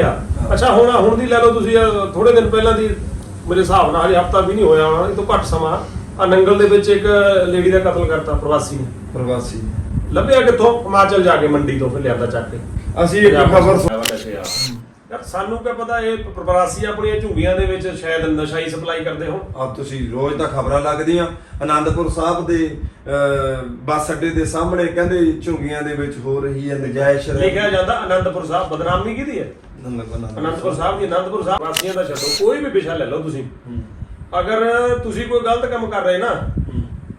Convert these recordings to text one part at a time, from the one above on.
ਅੱਛਾ ਹੁਣ ਹੁਣ ਦੀ ਲੈ ਲਓ ਤੁਸੀਂ ਥੋੜੇ ਦਿਨ ਪਹਿਲਾਂ ਦੀ ਮੇਰੇ ਹਿਸਾਬ ਨਾਲ ਹਜੇ ਹਫਤਾ ਵੀ ਨਹੀਂ ਹੋਇਆ ਹੋਣਾ ਇਹ ਤੋਂ ਘੱਟ ਸਮਾਂ। ਆ ਨੰਗਲ ਦੇ ਵਿੱਚ ਇੱਕ ਲੇਡੀ ਦਾ ਕਤਲ ਕਰਤਾ ਪ੍ਰਵਾਸੀ ਨੇ। ਪ੍ਰਵਾਸੀ। ਲੱਭਿਆ ਕਿੱਥੋਂ? ਹਿਮਾਚਲ ਜਾ ਕੇ ਮੰਡੀ ਤੋਂ ਫਿਰ ਲਿਆਂਦਾ ਚੱਕ ਕੇ। ਅਸੀਂ ਇੱਕ ਖਬਰ ਯਾਰ ਸਾਨੂੰ ਕੀ ਪਤਾ ਇਹ ਪ੍ਰਵਾਸੀ ਆਪਣੀਆਂ ਝੁੰਗੀਆਂ ਦੇ ਵਿੱਚ ਸ਼ਾਇਦ ਨਸ਼ਾ ਹੀ ਸਪਲਾਈ ਕਰਦੇ ਹੋਣ। ਆ ਤੁਸੀਂ ਰੋਜ਼ ਤਾਂ ਖਬਰਾਂ ਲੱਗਦੀਆਂ ਆਨੰਦਪੁਰ ਸਾਹਿਬ ਦੇ ਬੱਸ ਅੱਡੇ ਦੇ ਸਾਹਮਣੇ ਕਹਿੰਦੇ ਝੁੰਗੀਆਂ ਦੇ ਵਿੱਚ ਹੋ ਰਹੀ ਹੈ ਨਜਾਇਜ਼ ਲਿਖਿਆ ਜਾਂਦਾ ਆਨੰਦਪੁਰ ਸਾਹਿਬ ਬਦਨਾਮੀ ਕਿਹਦੀ ਹੈ? ਅਨੰਦਪੁਰ ਸਾਹਿਬ ਦੀ ਅਨੰਦਪੁਰ ਸਾਹਿਬ ਵਾਸੀਆਂ ਦਾ ਛੱਡੋ ਕੋਈ ਵੀ ਵਿਸ਼ਾ ਲੈ ਲਓ ਤੁਸੀਂ। ਅਗਰ ਤੁਸੀਂ ਕੋਈ ਗਲਤ ਕੰਮ ਕਰ ਰਹੇ ਨਾ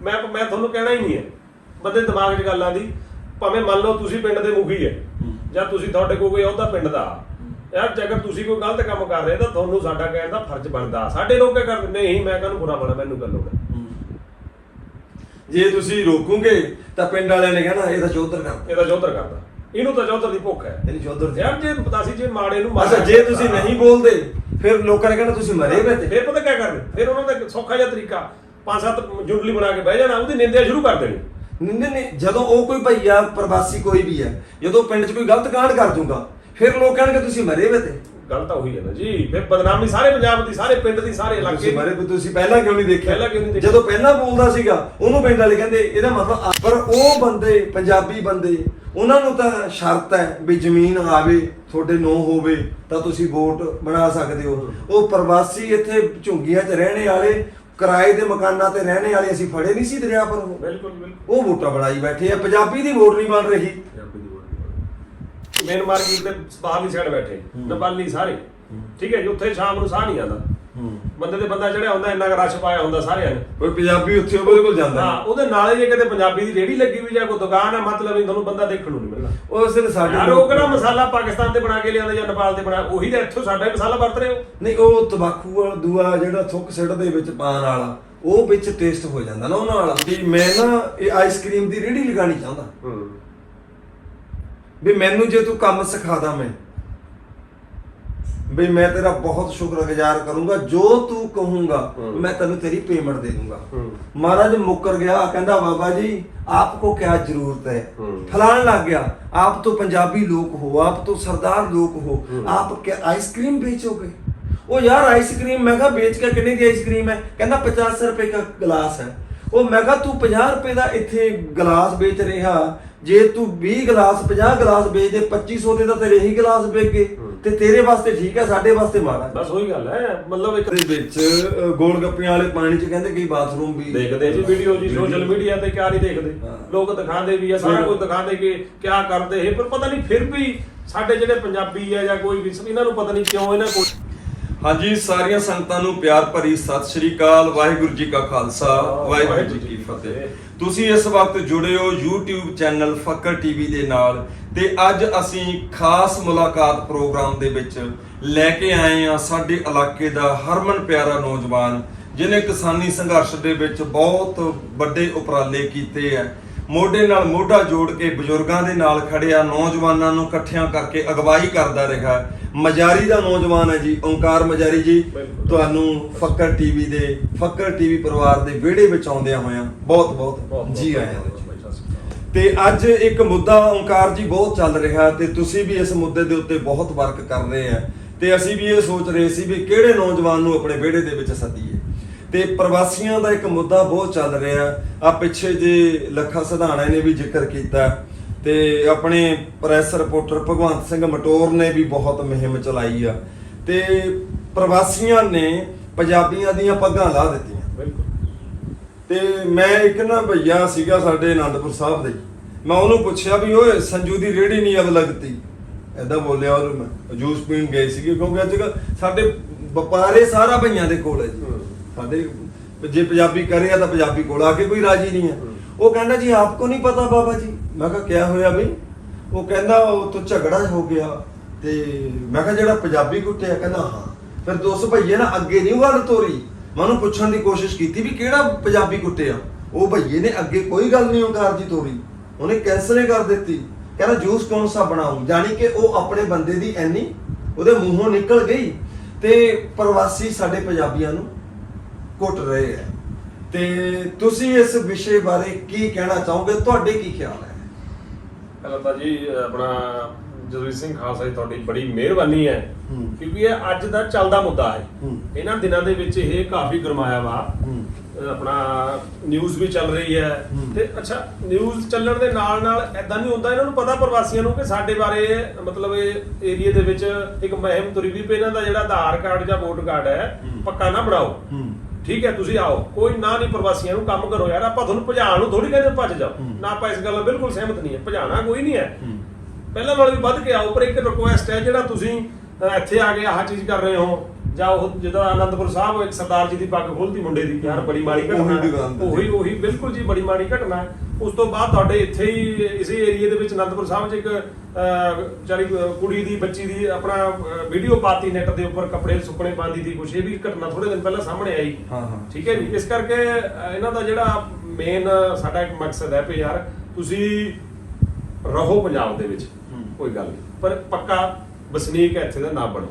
ਮੈਂ ਮੈਂ ਤੁਹਾਨੂੰ ਕਹਿਣਾ ਹੀ ਨਹੀਂ ਹੈ। ਬੰਦੇ ਦਿਮਾਗ 'ਚ ਗੱਲ ਆਂਦੀ ਭਾਵੇਂ ਮੰਨ ਲਓ ਤੁਸੀਂ ਪਿੰਡ ਦੇ ਮੁਖੀ ਹੈ ਜਾਂ ਤੁਸੀਂ ਤੁਹਾਡੇ ਕੋਲ ਕੋਈ ਅਹੁਦਾ ਪਿੰਡ ਦਾ। ਯਾਰ ਜੇਕਰ ਤੁਸੀਂ ਕੋਈ ਗਲਤ ਕੰਮ ਕਰ ਰਹੇ ਤਾਂ ਤੁਹਾਨੂੰ ਸਾਡਾ ਕਹਿਣ ਦਾ ਫਰਜ਼ ਬਣਦਾ। ਸਾਡੇ ਲੋਕ ਕੀ ਕਰਦੇ ਨਹੀਂ ਮੈਂ ਕਾਹਨੂੰ ਬੁਰਾ ਬਣਾ ਮੈਨੂੰ ਗੱਲ ਹੋਣਾ ਜੇ ਤੁਸੀਂ ਰੋਕੋਗੇ ਤਾਂ ਪਿੰਡ ਵਾਲਿਆਂ ਨੇ ਕਹਿਣਾ ਇਹ ਤਾਂ ਚੌਧਰ ਕਰਦਾ ਇਹਦਾ ਜੋਧਰ ਕਰਦਾ ਇਹਨੂੰ ਤਾਂ ਜੋਧਰ ਦੀ ਭੁੱਖ ਹੈ। ਇਹਨੂੰ ਚੌਧਰ ਦੀ ਯਾਰ ਜੇ ਪਤਾਸੀ ਜੇ ਮਾੜੇ ਨੂੰ ਅੱਛਾ ਜੇ ਤੁਸੀਂ ਨਹੀਂ ਬੋਲਦੇ ਫਿਰ ਲੋਕਾਂ ਨੇ ਕਹਿਣਾ ਤੁਸੀਂ ਮਰੇ ਵੇ ਤੇ। ਫਿਰ ਪਤਾ ਕੀ ਕਰਨੇ ਫਿਰ ਉਹਨਾਂ ਦਾ ਸੌਖਾ ਜਿਹਾ ਤਰੀਕਾ ਪੰਜ ਸੱਤ ਜੁੰਡਲੀ ਬਣਾ ਕੇ ਬਹਿ ਜਾਣਾ ਉਹਦੀ ਨਿੰਦਿਆ ਸ਼ੁਰੂ ਕਰ ਦੇਣੀ। ਨਹੀਂ ਨਹੀਂ ਜਦੋਂ ਉਹ ਕੋਈ ਭਈਆ ਪ੍ਰਵਾਸੀ ਕੋਈ ਵੀ ਹੈ ਜਦੋਂ ਪਿੰਡ 'ਚ ਕੋਈ ਗਲਤ ਕਾਂਡ ਕਰ ਦੂੰਗਾ ਫਿਰ ਲੋਕ ਕਹਿਣਗੇ ਤੁਸੀਂ ਮਰੇ ਵੇ ਤੇ। ਗੱਲ ਤਾਂ ਉਹੀ ਹੈ ਨਾ ਜੀ। ਫਿਰ ਬਦਨਾਮੀ ਸਾਰੇ ਪੰਜਾਬ ਦੀ ਸਾਰੇ ਪਿੰਡ ਦੀ ਸਾਰੇ ਇਲਾਕੇ ਤੁਸੀਂ ਦੀ। ਵੀ ਤੁਸੀਂ ਪਹਿਲਾਂ ਕਿਉਂ ਨਹੀਂ ਦੇਖਿਆ? ਪਹਿਲਾਂ ਕਿਉਂ ਨਹੀਂ ਦੇਖਿਆ? ਜਦੋਂ ਪਹਿਲਾਂ ਬੋਲਦਾ ਸੀਗਾ ਉਹਨੂੰ ਪਿੰਡ ਵਾਲੇ ਕਹਿੰਦੇ ਇਹਦਾ ਮਤਲਬ ਆ- ਪਰ ਉਹ ਬੰਦੇ ਪੰਜਾਬੀ ਬੰਦੇ ਉਹਨਾਂ ਨੂੰ ਤਾਂ ਸ਼ਰਤ ਹੈ ਵੀ ਜ਼ਮੀਨ ਆਵੇ ਤੁਹਾਡੇ ਨੋ ਹੋਵੇ ਤਾਂ ਤੁਸੀਂ ਵੋਟ ਬਣਾ ਸਕਦੇ ਹੋ। ਉਹ ਪ੍ਰਵਾਸੀ ਇੱਥੇ ਝੁੰਗੀਆਂ 'ਚ ਰਹਿਣੇ ਵਾਲੇ ਕਿਰਾਏ ਦੇ ਮਕਾਨਾਂ ਤੇ ਰਹਿਣੇ ਵਾਲੇ ਅਸੀਂ ਫੜੇ ਨਹੀਂ ਸੀ ਦਰਿਆ ਪਰ ਉਹ। ਬਿਲਕੁਲ ਬਿਲਕੁਲ। ਉਹ ਵੋਟਾਂ ਬਣਾਈ ਬੈਠੇ ਆ। ਪੰਜਾਬੀ ਦੀ ਵੋਟ ਨਹੀਂ ਬਣ ਰਹੀ। ਮੇਨ ਮਾਰਕੀਟ ਦੇ ਬਾਹਰਲੀ ਸਾਈਡ ਬੈਠੇ ਨੇਪਾਲੀ ਸਾਰੇ। ਠੀਕ ਹੈ ਜੀ ਉੱਥੇ ਸ਼ਾਮ ਨੂੰ ਸਾਹ ਨਹੀਂ ਆਉਂਦਾ। ਬੰਦੇ ਤੇ ਬੰਦਾ ਚੜਿਆ ਹੁੰਦਾ ਇੰਨਾ ਰਸ਼ ਪਾਇਆ ਹੁੰਦਾ ਸਾਰਿਆਂ ਨੇ। ਕੋਈ ਪੰਜਾਬੀ ਉੱਥੇ ਉਹਦੇ ਕੋਲ ਜਾਂਦਾ। ਹਾਂ ਉਹਦੇ ਨਾਲ ਹੀ ਜੇ ਕਿਤੇ ਪੰਜਾਬੀ ਦੀ ਰੇੜੀ ਲੱਗੀ ਵੀ ਜਾਂ ਕੋਈ ਦੁਕਾਨ ਹੈ ਮਤਲਬ ਨਹੀਂ ਤੁਹਾਨੂੰ ਬੰਦਾ ਦੇਖਣ ਨੂੰ ਨਹੀਂ ਮਿਲਣਾ। ਉਸ ਦਿਨ ਸਾਡੇ ਯਾਰ ਉਹ ਕਿਹੜਾ ਮਸਾਲਾ ਪਾਕਿਸਤਾਨ ਤੇ ਬਣਾ ਕੇ ਲਿਆਉਂਦੇ ਜਾਂ ਨੇਪਾਲ ਤੇ ਬਣਾ ਉਹੀ ਤਾਂ ਇੱਥੋਂ ਸਾਡਾ ਹੀ ਮਸਾਲਾ ਵਰਤ ਰਹੇ ਹੋ। ਨਹੀਂ ਉਹ ਤਬਾਕੂ ਵਾਲਾ ਦੂਆ ਜਿਹੜਾ ਥੁੱਕ ਸਿੱਟ ਦੇ ਵਿੱਚ ਪਾਣ ਵਾਲਾ ਉਹ ਵਿੱਚ ਟੇਸਟ ਹੋ ਜਾਂਦਾ ਨਾ ਉਹਨਾਂ ਵਾਲਾ। ਵੀ ਮੈਂ ਨਾ ਇਹ ਆਈਸਕ੍ਰੀਮ ਦੀ ਰੇੜੀ ਲਗਾਣੀ ਚਾਹੁੰਦਾ। ਵੀ ਮੈਨੂੰ ਜੇ ਤੂੰ ਕੰਮ ਸਿਖਾਦਾ ਮੈਂ ਵੀ ਮੈਂ ਤੇਰਾ ਬਹੁਤ ਸ਼ੁਕਰਗੁਜ਼ਾਰ ਕਰੂੰਗਾ ਜੋ ਤੂੰ ਕਹੂੰਗਾ ਮੈਂ ਤੈਨੂੰ ਤੇਰੀ ਪੇਮੈਂਟ ਦੇ ਦੂੰਗਾ। ਮਹਾਰਾਜ ਮੁੱਕਰ ਗਿਆ ਕਹਿੰਦਾ ਬਾਬਾ ਜੀ ਆਪਕੋ ਕਿਆ ਜ਼ਰੂਰਤ ਹੈ? ਫਲਾਣ ਲੱਗ ਗਿਆ। ਆਪ ਤੋਂ ਪੰਜਾਬੀ ਲੋਕ ਹੋ ਆਪ ਤੋਂ ਸਰਦਾਰ ਲੋਕ ਹੋ ਆਪ ਕਿ ਆਈਸਕ੍ਰੀਮ ਵੇਚੋਗੇ? ਉਹ ਯਾਰ ਆਈਸਕ੍ਰੀਮ ਮੈਂ ਕਿਹਾ ਵੇਚ ਕੇ ਕਿੰਨੇ ਦੀ ਆਈਸਕ੍ਰੀਮ ਹੈ? ਕਹਿੰਦਾ 50 ਰੁਪਏ ਦਾ ਗਲਾਸ ਹੈ। ਉਹ ਮੈਂ ਕਿਹਾ ਤੂੰ 50 ਰੁਪਏ ਦਾ ਇੱਥੇ ਗਲਾਸ ਵੇਚ ਰਿਹਾ ਜੇ ਤੂੰ 20 ਗਲਾਸ 50 ਗਲਾਸ ਵੇਚ ਦੇ 2500 ਦੇ ਤਾਂ ਤੇਰੇ ਹੀ ਗਲਾਸ ਹੂੰ। ਤੇ ਤੇਰੇ ਵਾਸਤੇ ਠੀਕ ਹੈ ਸਾਡੇ ਵਾਸਤੇ ਮਾੜਾ। ਬਸ ਉਹੀ ਗੱਲ ਹੈ ਮਤਲਬ ਇੱਕ ਦੇ ਵਿੱਚ ਅ, ਗੋਲ ਗੱਪਿਆਂ ਵਾਲੇ ਪਾਣੀ 'ਚ ਕਹਿੰਦੇ ਕਈ ਬਾਥਰੂਮ ਵੀ ਦੇਖਦੇ ਜੀ ਵੀਡੀਓ ਜੀ ਸੋਸ਼ਲ ਮੀਡੀਆ ਤੇ ਕਿਆ ਨਹੀਂ ਦੇਖਦੇ ਹਾਂ। ਲੋਕ ਦਿਖਾਉਂਦੇ ਵੀ ਆ ਸਾਰਾ ਕੁਝ ਦਿਖਾਉਂਦੇ ਕਿ ਕਿਆ ਕਰਦੇ ਇਹ ਪਰ ਪਤਾ ਨਹੀਂ ਫਿਰ ਵੀ ਸਾਡੇ ਜਿਹੜੇ ਪੰਜਾਬੀ ਆ ਜਾਂ ਕੋਈ ਵੀ ਇਹਨਾਂ ਨੂੰ ਪਤਾ ਨਹੀਂ ਕਿਉਂ ਇਹਨਾਂ ਕੋਲ ਹਾਂਜੀ, ਸਾਰੀਆਂ ਸੰਗਤਾਂ ਨੂੰ ਪਿਆਰ ਭਰੀ ਸਤਿ ਸ਼੍ਰੀ ਅਕਾਲ, ਵਾਹਿਗੁਰੂ ਜੀ ਕਾ ਖਾਲਸਾ, ਵਾਹਿਗੁਰੂ ਜੀ ਕੀ ਫਤਿਹ। ਤੁਸੀਂ ਇਸ ਵਕਤ ਜੁੜੇ ਹੋ YouTube ਚੈਨਲ ਫੱਕਰ ਟੀਵੀ ਦੇ ਨਾਲ ਤੇ ਅੱਜ ਅਸੀਂ ਖਾਸ ਮੁਲਾਕਾਤ ਪ੍ਰੋਗਰਾਮ ਦੇ ਵਿੱਚ ਲੈ ਕੇ ਆਏ ਹਾਂ ਸਾਡੇ ਇਲਾਕੇ ਦਾ ਹਰਮਨ ਪਿਆਰਾ ਨੌਜਵਾਨ ਜਿਨੇ ਕਿਸਾਨੀ ਸੰਘਰਸ਼ ਦੇ ਵਿੱਚ ਬਹੁਤ ਵੱਡੇ ਉਪਰਾਲੇ ਕੀਤੇ ਆ ਮੋਢੇ ਨਾਲ ਮੋਢਾ ਜੋੜ ਕੇ ਬਜ਼ੁਰਗਾਂ ਦੇ ਨਾਲ ਖੜਿਆ ਨੌਜਵਾਨਾਂ ਨੂੰ ਇਕੱਠਿਆਂ ਕਰਕੇ ਅਗਵਾਈ ਕਰਦਾ ਰਿਹਾ। ਮਜਾਰੀ ਦਾ ਨੌਜਵਾਨ ਹੈ ਜੀ ਓੰਕਾਰ ਮਜਾਰੀ ਜੀ। ਤੁਹਾਨੂੰ ਫੱਕਰ ਟੀਵੀ ਦੇ ਫੱਕਰ ਟੀਵੀ ਪਰਿਵਾਰ ਦੇ ਵਿਹੜੇ ਵਿੱਚ ਆਉਂਦਿਆਂ ਹੋਇਆਂ ਬਹੁਤ ਬਹੁਤ ਜੀ ਆਇਆਂ ਤੇ ਅੱਜ ਇੱਕ ਮੁੱਦਾ ਓੰਕਾਰ ਜੀ ਬਹੁਤ ਚੱਲ ਰਿਹਾ ਤੇ ਤੁਸੀਂ ਵੀ ਇਸ ਮੁੱਦੇ ਦੇ ਉੱਤੇ ਬਹੁਤ ਵਰਕ ਕਰ ਰਹੇ ਆ ਤੇ ਅਸੀਂ ਵੀ ਇਹ ਸੋਚ ਰਹੇ ਸੀ ਵੀ ਕਿਹੜੇ ਨੌਜਵਾਨ ਨੂੰ ਆਪਣੇ ਵਿਹੜੇ ਦੇ ਵਿੱਚ ਸੱਦੀਏ। ਤੇ ਪ੍ਰਵਾਸੀਆਂ ਦਾ ਇੱਕ ਮੁੱਦਾ ਬਹੁਤ ਚੱਲ ਰਿਹਾ ਆ ਪਿੱਛੇ ਜੇ ਲੱਖਾ ਸਿਧਾਣਾ ਨੇ ਵੀ ਜ਼ਿਕਰ ਕੀਤਾ ਤੇ ਆਪਣੇ ਪ੍ਰੈਸ ਰਿਪੋਰਟਰ ਭਗਵੰਤ ਸਿੰਘ ਮਟੋਰ ਨੇ ਵੀ ਬਹੁਤ ਮੁਹਿੰਮ ਚਲਾਈ ਆ। ਤੇ ਪ੍ਰਵਾਸੀਆਂ ਨੇ ਪੰਜਾਬੀਆਂ ਦੀਆਂ ਪੱਗਾਂ ਲਾ ਦਿੱਤੀਆਂ। ਬਿਲਕੁਲ। ਤੇ ਮੈਂ ਇੱਕ ਨਾ ਭਈਆ ਸੀਗਾ ਸਾਡੇ ਆਨੰਦਪੁਰ ਸਾਹਿਬ ਦੇ। ਮੈਂ ਉਹਨੂੰ ਪੁੱਛਿਆ ਵੀ ਓਏ ਸੰਜੂ ਦੀ ਰੇੜੀ ਨਹੀਂ ਅਬ ਲੱਗਦੀ? ਐਦਾਂ ਬੋਲਿਆ ਔਰ ਮੈਂ। ਜੂਸ ਪੀਣ ਗਏ ਸੀਗੇ ਕਿਉਂਕਿ ਅੱਜ ਕੱਲ੍ਹ ਸਾਡੇ ਵਪਾਰੇ ਸਾਰਾ ਭਈਆਂ ਦੇ ਕੋਲ ਹੈ ਜੀ। ਸਾਡੇ ਜੇ ਪੰਜਾਬੀ ਕਰੇ ਆ ਤਾਂ ਪੰਜਾਬੀ ਕੋਲ ਆ ਕੇ ਕੋਈ ਰਾਜੀ ਨਹੀਂ ਹੈ। ਹੂੰ। ਉਹ ਕਹਿੰਦਾ ਜੀ ਆਪਕੋ ਨਹੀਂ ਪਤਾ ਬਾਬਾ ਜੀ? ਮੈਂ ਕਿਹਾ, ਕਿਆ ਹੋਇਆ ਬਈ? ਉਹ ਕਹਿੰਦਾ, ਉਹ ਤੋਂ ਝਗੜਾ ਹੋ ਗਿਆ ਤੇ ਮੈਂ ਕਿਹਾ, ਜਿਹੜਾ ਪੰਜਾਬੀ ਕੁੱਟਿਆ ਕਹਿੰਦਾ, ਹਾਂ। ਫਿਰ ਦੋਸ ਭਈਏ ਨਾ, ਅੱਗੇ ਨਹੀਂ ਗੱਲ ਤੋਰੀ। ਮੈਂ ਉਹਨੂੰ ਪੁੱਛਣ ਦੀ ਕੋਸ਼ਿਸ਼ ਕੀਤੀ ਵੀ ਕਿਹੜਾ ਪੰਜਾਬੀ ਕੁੱਟਿਆ ਉਹ ਭਈਏ ਨੇ ਅੱਗੇ ਕੋਈ ਗੱਲ ਨਹੀਂ ਓਂਕਾਰ ਜੀ ਤੋਰੀ। ਉਹਨੇ ਕੈਂਸਲ ਹੀ ਕਰ ਦਿੱਤੀ। ਕਹਿੰਦਾ ਜੂਸ ਕੌਣ ਸਾ ਬਣਾਉਂ ਜਾਣੀ ਕਿ ਉਹ ਆਪਣੇ ਬੰਦੇ ਦੀ ਐਨੀ, ਉਹਦੇ ਮੂੰਹੋਂ ਨਿਕਲ ਗਈ ਤੇ ਪ੍ਰਵਾਸੀ ਸਾਡੇ ਪੰਜਾਬੀਆਂ ਨੂੰ ਕੁੱਟ ਰਹੇ ਹੈ ਤੇ ਤੁਸੀਂ ਇਸ ਵਿਸ਼ੇ ਬਾਰੇ ਕੀ ਕਹਿਣਾ ਚਾਹੋਗੇ? ਤੁਹਾਡੇ ਕੀ ਖਿਆਲ ਹੈ? ਪਹਿਲਾਂ ਤਾਂ ਜੀ ਆਪਣਾ ਜਸਵੀਰ ਸਿੰਘ ਖਾਲਸਾ ਜੀ ਤੁਹਾਡੀ ਬੜੀ ਮਿਹਰਬਾਨੀ ਹੈ। ਕਿਉਂਕਿ ਇਹ ਅੱਜ ਦਾ ਚੱਲਦਾ ਮੁੱਦਾ ਹੈ। ਇਹਨਾਂ ਦਿਨਾਂ ਦੇ ਵਿੱਚ ਇਹ ਕਾਫੀ ਗਰਮਾਇਆ ਵਾ ਆਪਣਾ ਨਿਊਜ਼ ਵੀ ਚੱਲ ਰਹੀ ਹੈ। ਤੇ ਅੱਛਾ ਨਿਊਜ਼ ਚੱਲਣ ਦੇ ਨਾਲ ਨਾਲ ਐਦਾਂ ਨਹੀਂ ਹੁੰਦਾ ਇਹਨਾਂ ਨੂੰ ਪਤਾ ਪ੍ਰਵਾਸੀਆਂ ਨੂੰ ਕਿ ਸਾਡੇ ਬਾਰੇ ਮਤਲਬ ਇਹ ਏਰੀਆ ਦੇ ਵਿੱਚ ਇੱਕ ਮੁਹਿੰਮ ਤੁਰੀ ਵੀ ਪਈ ਇਹਨਾਂ ਦਾ ਜਿਹੜਾ ਆਧਾਰ ਕਾਰਡ ਜਾਂ ਵੋਟ ਕਾਰਡ ਹੈ। ਪੱਕਾ ਨਾ ਬਣਾਓ। ਠੀਕ ਹੈ ਤੁਸੀਂ ਆਓ। ਕੋਈ ਨਾ ਨਹੀਂ ਪ੍ਰਵਾਸੀਆਂ ਨੂੰ ਕੰਮ ਕਰੋ ਯਾਰ ਆਪਾਂ ਤੁਹਾਨੂੰ ਭਜਾਉਣ ਨੂੰ ਥੋੜੀ ਕਹਿੰਦੇ ਭੱਜ ਜਾਓ। ਨਾ ਆਪਾਂ ਇਸ ਗੱਲ ਨਾਲ ਬਿਲਕੁਲ ਸਹਿਮਤ ਨਹੀਂ ਹੈ। ਭਜਾਣਾ ਕੋਈ ਨਹੀਂ ਹੈ। ਪਹਿਲਾਂ ਨਾਲੋਂ ਵੀ ਵੱਧ ਕੇ ਆਓ ਪਰ ਇੱਕ ਰਿਕੁਐਸਟ ਹੈ ਜਿਹੜਾ ਤੁਸੀਂ ਇੱਥੇ ਆ ਕੇ ਆਹ ਚੀਜ਼ ਕਰ ਰਹੇ ਹੋ। ਜਾਂ ਉਹ ਜਦੋਂ ਆਨੰਦਪੁਰ ਸਾਹਿਬ ਇੱਕ ਸਰਦਾਰ ਜੀ ਦੀ ਪੱਗ ਖੋਲਦੀ ਮੁੰਡੇ ਦੀ ਯਾਰ ਬੜੀ ਮਾੜੀ ਘਟਨਾ ਉਹੀ ਹੈ। ਉਹੀ ਉਹੀ ਬਿਲਕੁਲ ਜੀ ਬੜੀ ਮਾੜੀ ਘਟਨਾ ਹੈ ਉਸ ਤੋਂ ਬਾਅਦ ਤੁਹਾਡੇ ਇੱਥੇ ਹੀ ਇਸੇ ਏਰੀਆ ਦੇ ਵਿੱਚ ਆਨੰਦਪੁਰ ਸਾਹਿਬ 'ਚ ਇੱਕ ਅਹ, ਵਿਚਾਰੀ ਅਹ, ਕੁੜੀ ਦੀ ਬੱਚੀ ਦੀ ਆਪਣਾ ਵੀਡੀਓ ਪਾਤੀ ਨੈਟ ਦੇ ਉੱਪਰ ਕੱਪੜੇ ਸੁੱਕਣੇ ਪਾਉਂਦੀ ਦੀ ਕੁਛ ਇਹ ਵੀ ਘਟਨਾ ਥੋੜੇ ਦਿਨ ਪਹਿਲਾਂ ਸਾਹਮਣੇ ਆਈ ਹਾਂ, ਹਾਂ। ਠੀਕ ਹੈ ਜੀ ਇਸ ਕਰਕੇ ਅਹ, ਇਹਨਾਂ ਦਾ ਜਿਹੜਾ ਮੇਨ ਸਾਡਾ ਇੱਕ ਮਕਸਦ ਹੈ ਵੀ ਯਾਰ ਤੁਸੀਂ ਰਹੋ ਪੰਜਾਬ ਦੇ ਵਿੱਚ। ਕੋਈ ਗੱਲ ਨਹੀਂ ਪਰ ਪੱਕਾ ਵਸਨੀਕ ਇੱਥੇ ਦਾ ਨਾ ਬਣੋ।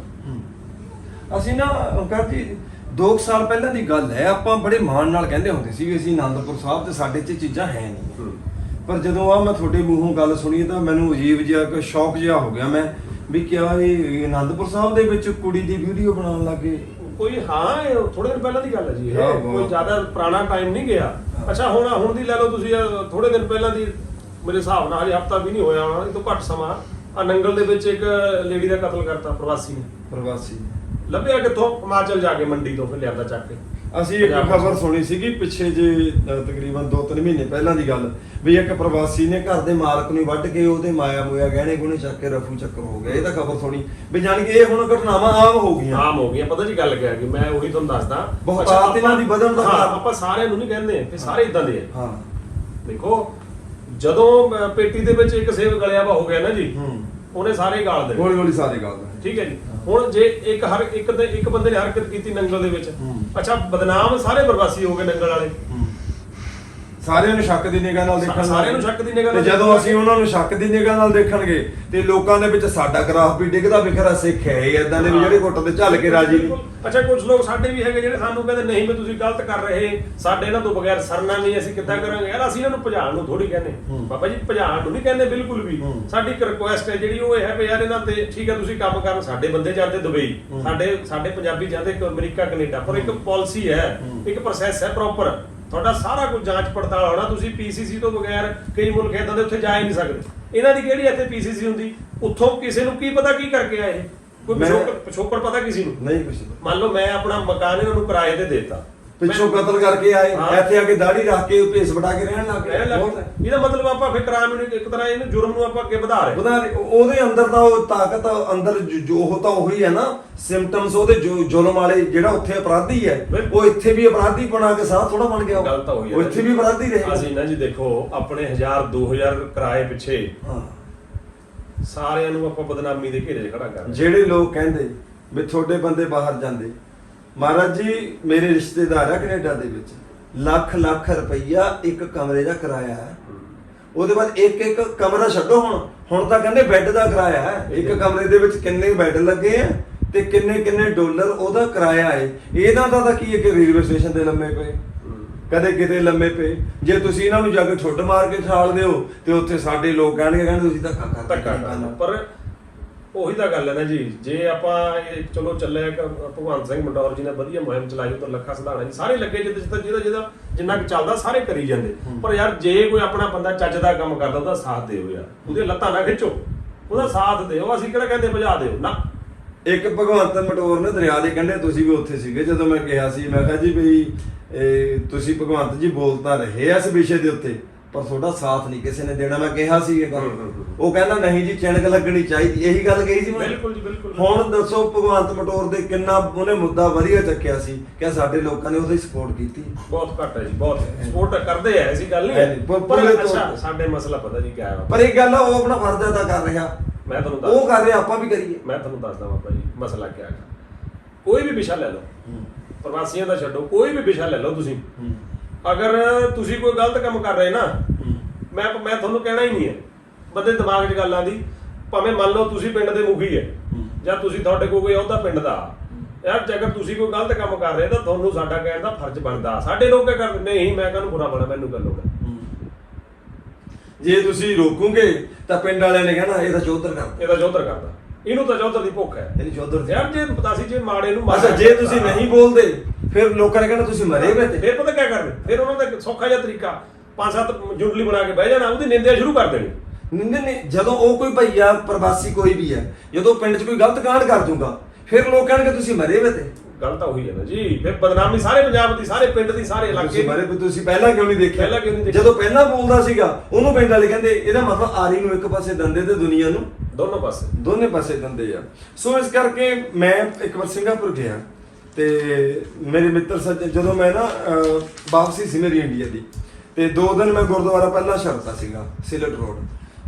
ਅਸੀਂ ਨਾ ਓਂਕਾਰ ਜੀ 2 ਸਾਲ ਪਹਿਲਾਂ ਦੀ ਗੱਲ ਹੈ ਆਪਾਂ ਬੜੇ ਮਾਣ ਨਾਲ ਕਹਿੰਦੇ ਹੁੰਦੇ ਸੀ ਵੀ ਅਸੀਂ ਆਨੰਦਪੁਰ ਸਾਹਿਬ ਤੇ ਸਾਡੇ 'ਚ ਚੀਜ਼ਾਂ ਹੈ ਨਹੀਂ। ਪਰ ਜਦੋਂ ਆ ਮੈਂ ਤੁਹਾਡੇ ਮੂੰਹੋਂ ਗੱਲ ਸੁਣੀ ਤਾਂ ਮੈਨੂੰ ਅਜੀਬ ਜਿਹਾ ਕਿ ਸ਼ੌਕ ਜਿਹਾ ਹੋ ਗਿਆ ਮੈਂ ਵੀ ਕਿਆ ਇਹ ਆਨੰਦਪੁਰ ਸਾਹਿਬ ਦੇ ਵਿੱਚ ਕੁੜੀ ਦੀ ਵੀਡੀਓ ਬਣਾਉਣ ਲੱਗੇ? ਕੋਈ ਹਾਂ ਥੋੜੇ ਦਿਨ ਪਹਿਲਾਂ ਦੀ ਗੱਲ ਹੈ ਜੀ ਇਹ। ਕੋਈ ਜ਼ਿਆਦਾ ਪੁਰਾਣਾ ਟਾਈਮ ਨਹੀਂ ਗਿਆ। ਅੱਛਾ ਹੁਣ ਹੁਣ ਦੀ ਲੈ ਲਓ ਤੁਸੀਂ ਥੋੜੇ ਦਿਨ ਪਹਿਲਾਂ ਦੀ ਮੇਰੇ ਹਿਸਾਬ ਨਾਲ ਹਜੇ ਹਫਤਾ ਵੀ ਨਹੀਂ ਹੋਇਆ ਹੋਣਾ ਇਹ ਤੋਂ ਘੱਟ ਸਮਾਂ। ਆ ਨੰਗਲ ਦੇ ਵਿੱਚ ਇੱਕ ਲੇਡੀ ਦਾ ਕਤਲ ਕਰਤਾ ਪ੍ਰਵਾਸੀ ਨੇ। ਪ੍ਰਵਾਸੀ। ਲੱਭਿਆ ਕਿੱਥੋਂ? ਹਿਮਾਚਲ ਜਾ ਕੇ ਮੰਡੀ ਤੋਂ ਫਿਰ ਲਿਆਂਦਾ ਚੱਕ ਕੇ। ਅਸੀਂ ਇੱਕ ਪੰਜਾਬ ਖਬਰ ਸੁਣੀ ਸੀਗੀ ਪਿੱਛੇ ਜੇ ਅ, ਤਕਰੀਬਨ 2-3 ਮਹੀਨੇ ਪਹਿਲਾਂ ਦੀ ਗੱਲ ਵੀ ਇੱਕ ਪ੍ਰਵਾਸੀ ਨੇ ਘਰ ਦੇ ਮਾਲਕ ਨੂੰ ਵੱਢ ਕੇ ਉਹਦੇ ਮਾਇਆ ਮੋਇਆ ਗਹਿਣੇ ਗੁਣੇ ਚੱਕ ਕੇ ਰਫੂ ਚੱਕਰ ਹੋ ਗਿਆ। ਇਹ ਤਾਂ ਖਬਰ ਸੁਣੀ। ਵੀ ਜਾਣ ਕੇ ਇਹ ਹੁਣ ਘਟਨਾਵਾਂ ਆਮ ਹੋ ਗਈਆਂ। ਆਮ ਹੋ ਗਈਆਂ। ਪਤਾ ਜੀ ਗੱਲ ਕਿਹਾ ਕਿ ਮੈਂ ਉਹੀ ਤੁਹਾਨੂੰ ਦੱਸਦਾ। ਬਹੁਤ ਅੱਛਾ, ਆਦਤ ਇਹਨਾਂ ਦੀ ਵਧਣ ਦਾ ਹਾਂ, ਕਾਰਨ। ਆਪਾਂ ਸਾਰਿਆਂ ਨੂੰ ਨਹੀਂ ਕਹਿੰਦੇ ਕਿ ਸਾਰੇ ਇਦਾਂ ਦੇ ਆ। ਹਾਂ। ਦੇਖੋ ਜਦੋਂ ਪੇਟੀ ਦੇ ਵਿੱਚ ਇੱਕ ਸੇਬ ਗਲਿਆ ਵਾ ਹੋ ਗਿਆ ਨਾ ਜੀ? ਹੂੰ। ਉਹਨੇ ਸਾਰੇ ਗਾਲ ਦੇਣੇ। ਹੌਲੀ ਹੌਲੀ ਸਾਰੀ ਗੱਲ ਠੀਕ ਹੈ ਜੀ। ਹੁਣ ਜੇ ਇੱਕ ਹਰ ਇੱਕ ਦੇ ਇੱਕ ਬੰਦੇ ਨੇ ਹਰਕਤ ਕੀਤੀ ਨੰਗਲ ਦੇ ਵਿੱਚ। ਅੱਛਾ ਬਦਨਾਮ ਸਾਰੇ ਪ੍ਰਵਾਸੀ ਹੋ ਗਏ ਨੰਗਲ ਵਾਲੇ ਸਾਰਿਆਂ ਨੂੰ ਸ਼ੱਕ ਦੀ ਨਿਗਾਹ ਨਾਲ ਦੇਖਣ ਸਾਰਿਆਂ ਨੂੰ ਸ਼ੱਕ ਦੀ ਨਿਗਾਹ ਨਾਲ ਤੇ ਜਦੋਂ। ਅਸੀਂ ਉਹਨਾਂ ਨੂੰ ਸ਼ੱਕ ਦੀ ਨਿਗਾਹ ਨਾਲ ਦੇਖਣਗੇ ਤੇ ਲੋਕਾਂ ਦੇ ਵਿੱਚ ਸਾਡਾ ਗ੍ਰਾਫ ਵੀ ਡਿੱਗਦਾ ਵਿਖਰਾ ਸਿੱਖ ਹੈ ਇਦਾਂ ਦੇ ਵੀ ਜਿਹੜੇ ਘੁੱਟ ਤੇ ਝੱਲ ਕੇ ਰਾਜੀ ਨਹੀਂ ਅੱਛਾ ਕੁਝ ਲੋਕ ਸਾਡੇ ਵੀ ਹੈਗੇ ਜਿਹੜੇ ਸਾਨੂੰ ਕਹਿੰਦੇ ਨਹੀਂ ਵੀ ਤੁਸੀਂ ਗਲਤ ਕਰ ਰਹੇ ਸਾਡੇ ਇਹਨਾਂ ਤੋਂ ਬਗੈਰ ਸਰਨਾ ਨਹੀਂ ਅਸੀਂ ਕਿੱਦਾਂ ਕਰਾਂਗੇ ਯਾਰ ਅਸੀਂ ਇਹਨਾਂ ਨੂੰ ਭਜਾਉਣ ਨੂੰ ਥੋੜੀ ਕਹਿੰਦੇ। ਬਾਬਾ ਜੀ ਭਜਾਉਣ ਨੂੰ ਨਹੀਂ ਕਹਿੰਦੇ ਬਿਲਕੁਲ ਵੀ। ਸਾਡੀ ਇੱਕ ਰਿਕੁਐਸਟ ਹੈ ਜਿਹੜੀ ਉਹ ਇਹ ਹੈ ਵੀ ਯਾਰ ਇਹਨਾਂ ਤੇ ਠੀਕ ਹੈ ਤੁਸੀਂ ਕੰਮ ਕਰਨ ਸਾਡੇ ਬੰਦੇ ਜਾਂਦੇ ਦੁਬਈ। ਸਾਡੇ ਸਾਡੇ ਪੰਜਾਬੀ ਜਾਂਦੇ ਅਮਰੀਕਾ ਕੈਨੇਡਾ ਪਰ ਇੱਕ ਪਾਲਿਸੀ ਹੂੰ। ਇੱਕ ਪ੍ਰੋਸੈਸ ਹੈ ਪ੍ਰੋਪਰ ਤੁਹਾਡਾ ਸਾਰਾ ਕੁਝ ਜਾਂਚ ਪੜਤਾਲ ਹੋਣਾ ਤੁਸੀਂ ਪੀਸੀਸੀ ਤੋਂ ਬਗੈਰ ਕਈ ਮੁਲਕ ਇਦਾਂ ਦੇ ਉੱਥੇ ਜਾ ਹੀ ਨਹੀਂ ਸਕਦੇ। ਇਹਨਾਂ ਦੀ ਕਿਹੜੀ ਇੱਥੇ ਪੀਸੀਸੀ ਹੁੰਦੀ? ਉੱਥੋਂ ਕਿਸੇ ਨੂੰ ਕੀ ਪਤਾ ਕੀ ਕਰਕੇ ਆਏ ਕੋਈ ਪਿਛੋਕੜ ਪਤਾ ਕਿਸੇ ਨੂੰ? ਨਹੀਂ ਕੁਛ ਮੰਨ ਲਓ ਮੈਂ ਆਪਣਾ ਮਕਾਨ ਇਹਨਾਂ ਨੂੰ ਕਿਰਾਏ ਤੇ ਦੇਤਾ। ਪਿੱਛੋਂ ਕਤਲ ਕਰਕੇ ਆਏ ਹਾਂ। ਇੱਥੇ ਆ ਕੇ ਦਾੜੀ ਰੱਖ ਕੇ ਭੇਸ ਵਟਾ ਕੇ ਰਹਿਣ ਲੱਗ ਰਹਿਣ ਗਏ ਲੱਗ ਬਹੁਤ ਪਏ। ਹੈ। ਇਹਦਾ ਮਤਲਬ ਆਪਾਂ ਫਿਰ ਕ੍ਰਾਈਮ ਨੂੰ ਇੱਕ ਤਰ੍ਹਾਂ ਇਹਨੂੰ ਜੁਰਮ ਨੂੰ ਆਪਾਂ ਅੱਗੇ ਵਧਾ ਰਹੇ ਉਹਦਾ ਉਹਦੇ ਅੰਦਰ ਤਾਂ ਉਹ ਤਾਕਤ ਅੰਦਰ ਜੋ- ਜੋ ਉਹ ਤਾਂ ਉਹੀ ਹੈ ਨਾ ਸਿੰਪਟਮਸ ਉਹਦੇ ਜੋ ਜ਼ੁਲਮ ਵਾਲੇ ਜਿਹੜਾ ਉੱਥੇ ਅਪਰਾਧੀ ਹੈ ਬਿਲਕੁਲ। ਉਹ ਇੱਥੇ ਵੀ ਅਪਰਾਧੀ ਬਣਾ ਕੇ ਸਾਹ ਥੋੜਾ ਬਣ ਗਿਆ ਉਹ। ਗੱਲ ਤਾਂ ਹੋਈ ਉਹ ਇੱਥੇ ਵੀ ਅਪਰਾਧੀ ਰਹੇ ਅਸੀਂ ਨਾ ਜੀ ਦੇਖੋ ਆਪਣੇ 1000 2000 ਕਿਰਾਏ ਪਿੱਛੇ ਹਾਂ ਸਾਰਿਆਂ ਨੂੰ ਆਪਾਂ ਬਦਨਾਮੀ ਦੇ ਘੇਰੇ 'ਚ ਖੜਾ ਕਰ ਜਿਹੜੇ ਲੋਕ ਕਹਿੰਦੇ ਵੀ ਤੁਹਾਡੇ ਬੰਦੇ ਬਾਹਰ ਜਾਂਦੇ ਮਹਾਰਾਜ ਜੀ, ਮੇਰੇ ਰਿਸ਼ਤੇਦਾਰ ਆ ਕੈਨੇਡਾ ਦੇ ਵਿੱਚ। ਲੱਖ ਲੱਖ ਰੁਪਈਆ ਇੱਕ ਕਮਰੇ ਦਾ ਕਿਰਾਇਆ ਹੈ। ਉਹਦੇ ਬਾਅਦ ਇੱਕ ਇੱਕ ਕਮਰਾ ਛੱਡੋ ਹੁਣ। ਹੁਣ ਤਾਂ ਕਹਿੰਦੇ ਬੈੱਡ ਦਾ ਕਿਰਾਇਆ ਹੈ। ਇੱਕ ਕਮਰੇ ਦੇ ਵਿੱਚ ਕਿੰਨੇ ਬੈੱਡ ਲੱਗੇ ਆ ਤੇ ਕਿੰਨੇ ਕਿੰਨੇ ਡਾਲਰ ਉਹਦਾ ਕਿਰਾਇਆ ਹੈ। ਇਹਦਾ ਤਾਂ ਤਾਂ ਕੀ ਹੈ ਕਿ ਰੇਲਵੇ ਸਟੇਸ਼ਨ ਤੇ ਲੰਮੇ ਪਏ। ਕਦੇ ਕਿਤੇ ਲੰਮੇ ਪਏ। ਜੇ ਤੁਸੀਂ ਇਹਨਾਂ ਨੂੰ ਜਾ ਕੇ ਠੁੱਡ ਮਾਰ ਕੇ ਛਾਲ ਦਿਓ ਤੇ ਉੱਥੇ ਸਾਡੇ ਲੋਕ ਕਹਿਣਗੇ, ਕਹਿੰਦੇ ਤੁਸੀਂ ਧੱਕਾ ਕਰਦੇ ਪਰ ਉਹੀ ਤਾਂ ਗੱਲ ਹੈ ਨਾ ਜੀ। ਜੇ ਆਪਾਂ ਇਹ ਚਲੋ ਚੱਲਿਆ ਇੱਕ ਭਗਵੰਤ ਸਿੰਘ ਮੰਡੌਰ ਜੀ ਨੇ ਵਧੀਆ ਮੁਹਿੰਮ ਚਲਾਈ ਉਹ ਤਾਂ ਲੱਖਾ ਸਧਾਣਾ ਜੀ। ਸਾਰੇ ਲੱਗੇ ਜਿੱਦ ਜਿੱਦ ਜਿਹਦਾ ਜਿਹਦਾ ਜਿੰਨਾ ਕੁ ਚੱਲਦਾ ਸਾਰੇ ਕਰੀ ਜਾਂਦੇ। ਪਰ ਯਾਰ ਜੇ ਕੋਈ ਆਪਣਾ ਬੰਦਾ ਚੱਜ ਦਾ ਕੰਮ ਕਰਦਾ ਉਹਦਾ ਸਾਥ ਦਿਓ ਯਾਰ। ਉਹਦੇ ਲੱਤਾਂ ਨਾ ਖਿੱਚੋ। ਉਹਦਾ ਸਾਥ ਦਿਓ। ਅਸੀਂ ਕਿਹੜਾ ਕਹਿੰਦੇ ਭਜਾ ਦਿਓ? ਨਾ। ਇੱਕ ਭਗਵੰਤ ਮਟੋਰ ਨੇ ਦਰਿਆ ਦੇ ਕੰਢੇ ਤੁਸੀਂ ਵੀ ਉੱਥੇ ਸੀਗੇ ਜਦੋਂ ਮੈਂ ਕਿਹਾ ਸੀ ਮੈਂ ਕਿਹਾ ਜੀ ਵੀ ਇਹ ਤੁਸੀਂ ਭਗਵੰਤ ਜੀ ਬੋਲ ਤਾਂ ਰਹੇ ਆ ਇਸ ਵਿਸ਼ੇ ਦੇ ਉੱਤੇ। ਪਰ ਤੁਹਾਡਾ ਸਾਥ ਨਹੀਂ ਕਿਸੇ ਨੇ ਦੇਣਾ। ਮੈਂ ਕਿਹਾ ਸੀ ਇਹ ਗੱਲ। ਉਹ ਕਹਿੰਦਾ ਨਹੀਂ ਜੀ ਚਿਣਕ ਲੱਗਣੀ ਚਾਹੀਦੀ। ਇਹੀ ਗੱਲ ਕਹੀ ਸੀ ਮੈਂ। ਬਿਲਕੁਲ ਜੀ ਬਿਲਕੁਲ। ਹੁਣ ਦੱਸੋ ਭਗਵੰਤ ਮਟੋਰ ਦੇ ਕਿੰਨਾ ਉਹਨੇ ਮੁੱਦਾ ਵਧੀਆ ਚੱਕਿਆ ਸੀ ਕਿ ਸਾਡੇ ਲੋਕਾਂ ਨੇ ਉਹਦੀ ਸਪੋਰਟ ਕੀਤੀ? ਬਹੁਤ ਘੱਟ ਹੈ ਜੀ ਬਹੁਤ। ਸਪੋਰਟ ਕਰਦੇ ਆ ਐਸੀ ਗੱਲ ਨਹੀਂ ਨਹੀਂ, ਪਰ ਅੱਛਾ। ਸਾਡੇ ਮਸਲਾ ਪਤਾ ਜੀ ਕਿਆ ਹੈ ਪਰ ਇਹ ਗੱਲ ਉਹ ਆਪਣਾ ਫਰਜ਼ ਅਦਾ ਕਰ ਰਿਹਾ। ਮੈਂ ਤੁਹਾਨੂੰ ਦੱਸ ਉਹ ਕਰ ਰਿਹਾ ਆਪਾਂ ਵੀ ਕਰੀਏ। ਮੈਂ ਤੁਹਾਨੂੰ ਦੱਸਦਾ ਬਾਬਾ ਜੀ ਮਸਲਾ ਕਿਆ ਹੈ ਕੋਈ ਵੀ ਵਿਸ਼ਾ ਲੈ ਲਓ। ਪ੍ਰਵਾਸੀਆਂ ਦਾ ਛੱਡੋ ਕੋਈ ਵੀ ਵਿਸ਼ਾ ਲੈ ਲਓ ਤੁਸੀਂ। ਅਗਰ ਤੁਸੀਂ ਕੋਈ ਗਲਤ ਕੰਮ ਕਰ ਰਹੇ ਨਾ ਮੈਂ ਮੈਂ ਤੁਹਾਨੂੰ ਕਹਿਣਾ ਹੀ ਨਹੀਂ ਹੈ। ਬੰਦੇ ਦਿਮਾਗ 'ਚ ਗੱਲ ਆਂਦੀ ਭਾਵੇਂ ਮੰਨ ਲਓ ਤੁਸੀਂ ਪਿੰਡ ਦੇ ਮੁਖੀ ਹੈ ਜਾਂ ਤੁਸੀਂ ਤੁਹਾਡੇ ਕੋਲ ਕੋਈ ਅਹੁਦਾ ਪਿੰਡ ਦਾ ਯਾਰ ਜੇਕਰ ਤੁਸੀਂ ਕੋਈ ਗਲਤ ਕੰਮ ਕਰ ਰਹੇ ਤਾਂ ਤੁਹਾਨੂੰ ਸਾਡਾ ਕਹਿਣ ਦਾ ਫਰਜ਼ ਬਣਦਾ। ਸਾਡੇ ਲੋਕ ਕੀ ਕਰਦੇ ਨਹੀਂ ਮੈਂ ਕਾਹਨੂੰ ਬੁਰਾ ਬਣਾ ਮੈਨੂੰ ਕਰ। ਲੋੜ ਜੇ ਤੁਸੀਂ ਰੋਕੋਗੇ ਤਾਂ ਪਿੰਡ ਵਾਲਿਆਂ ਨੇ ਕਹਿਣਾ ਇਹ ਤਾਂ ਚੌਧਰ ਕਰਦਾ। ਇਹਦਾ ਚੌਧਰ ਕਰਦਾ। ਇਹਨੂੰ ਤਾਂ ਚੌਧਰ ਦੀ ਭੁੱਖ ਹੈ। ਇਹਨੂੰ ਚੌਧਰ ਯਾਰ ਜੇ ਪਤਾਸੀ ਜੇ ਮਾੜੇ ਨੂੰ ਅੱਛਾ ਜੇ ਤੁਸੀਂ ਨਹੀਂ ਬੋਲਦੇ ਫਿਰ ਲੋਕਾਂ ਨੇ ਕਹਿਣਾ ਤੁਸੀਂ ਮਰੇ ਵੇ ਤੇ ਫਿਰ ਪਤਾ ਕੀ ਕਰਦੇ? ਫਿਰ ਉਹਨਾਂ ਦਾ ਸੌਖਾ ਜਿਹਾ ਤਰੀਕਾ ਪੰਜ ਸੱਤ ਜੁੰਡਲੀ ਬਣਾ ਕੇ ਬਹਿ ਜਾਣਾ ਉਹਦੀ ਨਿੰਦਿਆ ਸ਼ੁਰੂ ਕਰ ਦੇਣੀ। ਨਹੀਂ ਨਹੀਂ ਜਦੋਂ ਉਹ ਕੋਈ ਭਈਆ ਪ੍ਰਵਾਸੀ ਕੋਈ ਵੀ ਹੈ ਜਦੋਂ ਪਿੰਡ 'ਚ ਕੋਈ ਗਲਤ ਕਾਂਡ ਕਰ ਦੂਗਾ ਫਿਰ ਲੋਕ ਕਹਿਣਗੇ ਤੁਸੀਂ ਮਰੇ ਵੇ ਤੇ ਗੱਲ ਤਾਂ ਉਹੀ ਹੈ ਨਾ ਜੀ। ਫਿਰ ਬਦਨਾਮੀ ਸਾਰੇ ਪੰਜਾਬ ਦੀ ਸਾਰੇ ਪਿੰਡ ਦੀ ਸਾਰੇ ਇਲਾਕੇ ਤੁਸੀਂ ਦੀ। ਮਰੇ ਵੀ ਤੁਸੀਂ ਪਹਿਲਾਂ ਕਿਉਂ ਨਹੀਂ ਦੇਖਿਆ? ਪਹਿਲਾਂ ਕਿਉਂ ਨਹੀਂ ਦੇਖਿਆ? ਜਦੋਂ ਪਹਿਲਾਂ ਬੋਲਦਾ ਸੀਗਾ ਉਹਨੂੰ ਪਿੰਡ ਵਾਲੇ ਕਹਿੰਦੇ ਇਹਦਾ ਮਤਲਬ ਆਰੀ ਨੂੰ ਇੱਕ ਪਾਸੇ ਦੰਦੇ ਤੇ ਦੁਨੀਆ ਨੂੰ? ਦੋਨੋਂ ਪਾਸੇ। ਦੋਨੇ ਪਾਸੇ ਦੰਦੇ ਆ। ਸੋ ਇਸ ਕਰਕੇ ਮੈਂ ਇੱਕ ਵਾਰ ਸਿੰਗਾਪੁਰ ਗਿਆ ਤੇ ਮੇਰੇ ਮਿੱਤਰ ਸੱਜਣ ਜਦੋਂ ਮੈਂ ਨਾ ਅਹ, ਵਾਪਸੀ ਸੀ ਮੇਰੀ ਇੰਡੀਆ ਦੀ ਤੇ ਦੋ ਦਿਨ ਮੈਂ ਗੁਰਦੁਆਰਾ ਪਹਿਲਾਂ ਛੱਡਤਾ ਸੀਗਾ ਸਿਲਟ ਰੋਡ।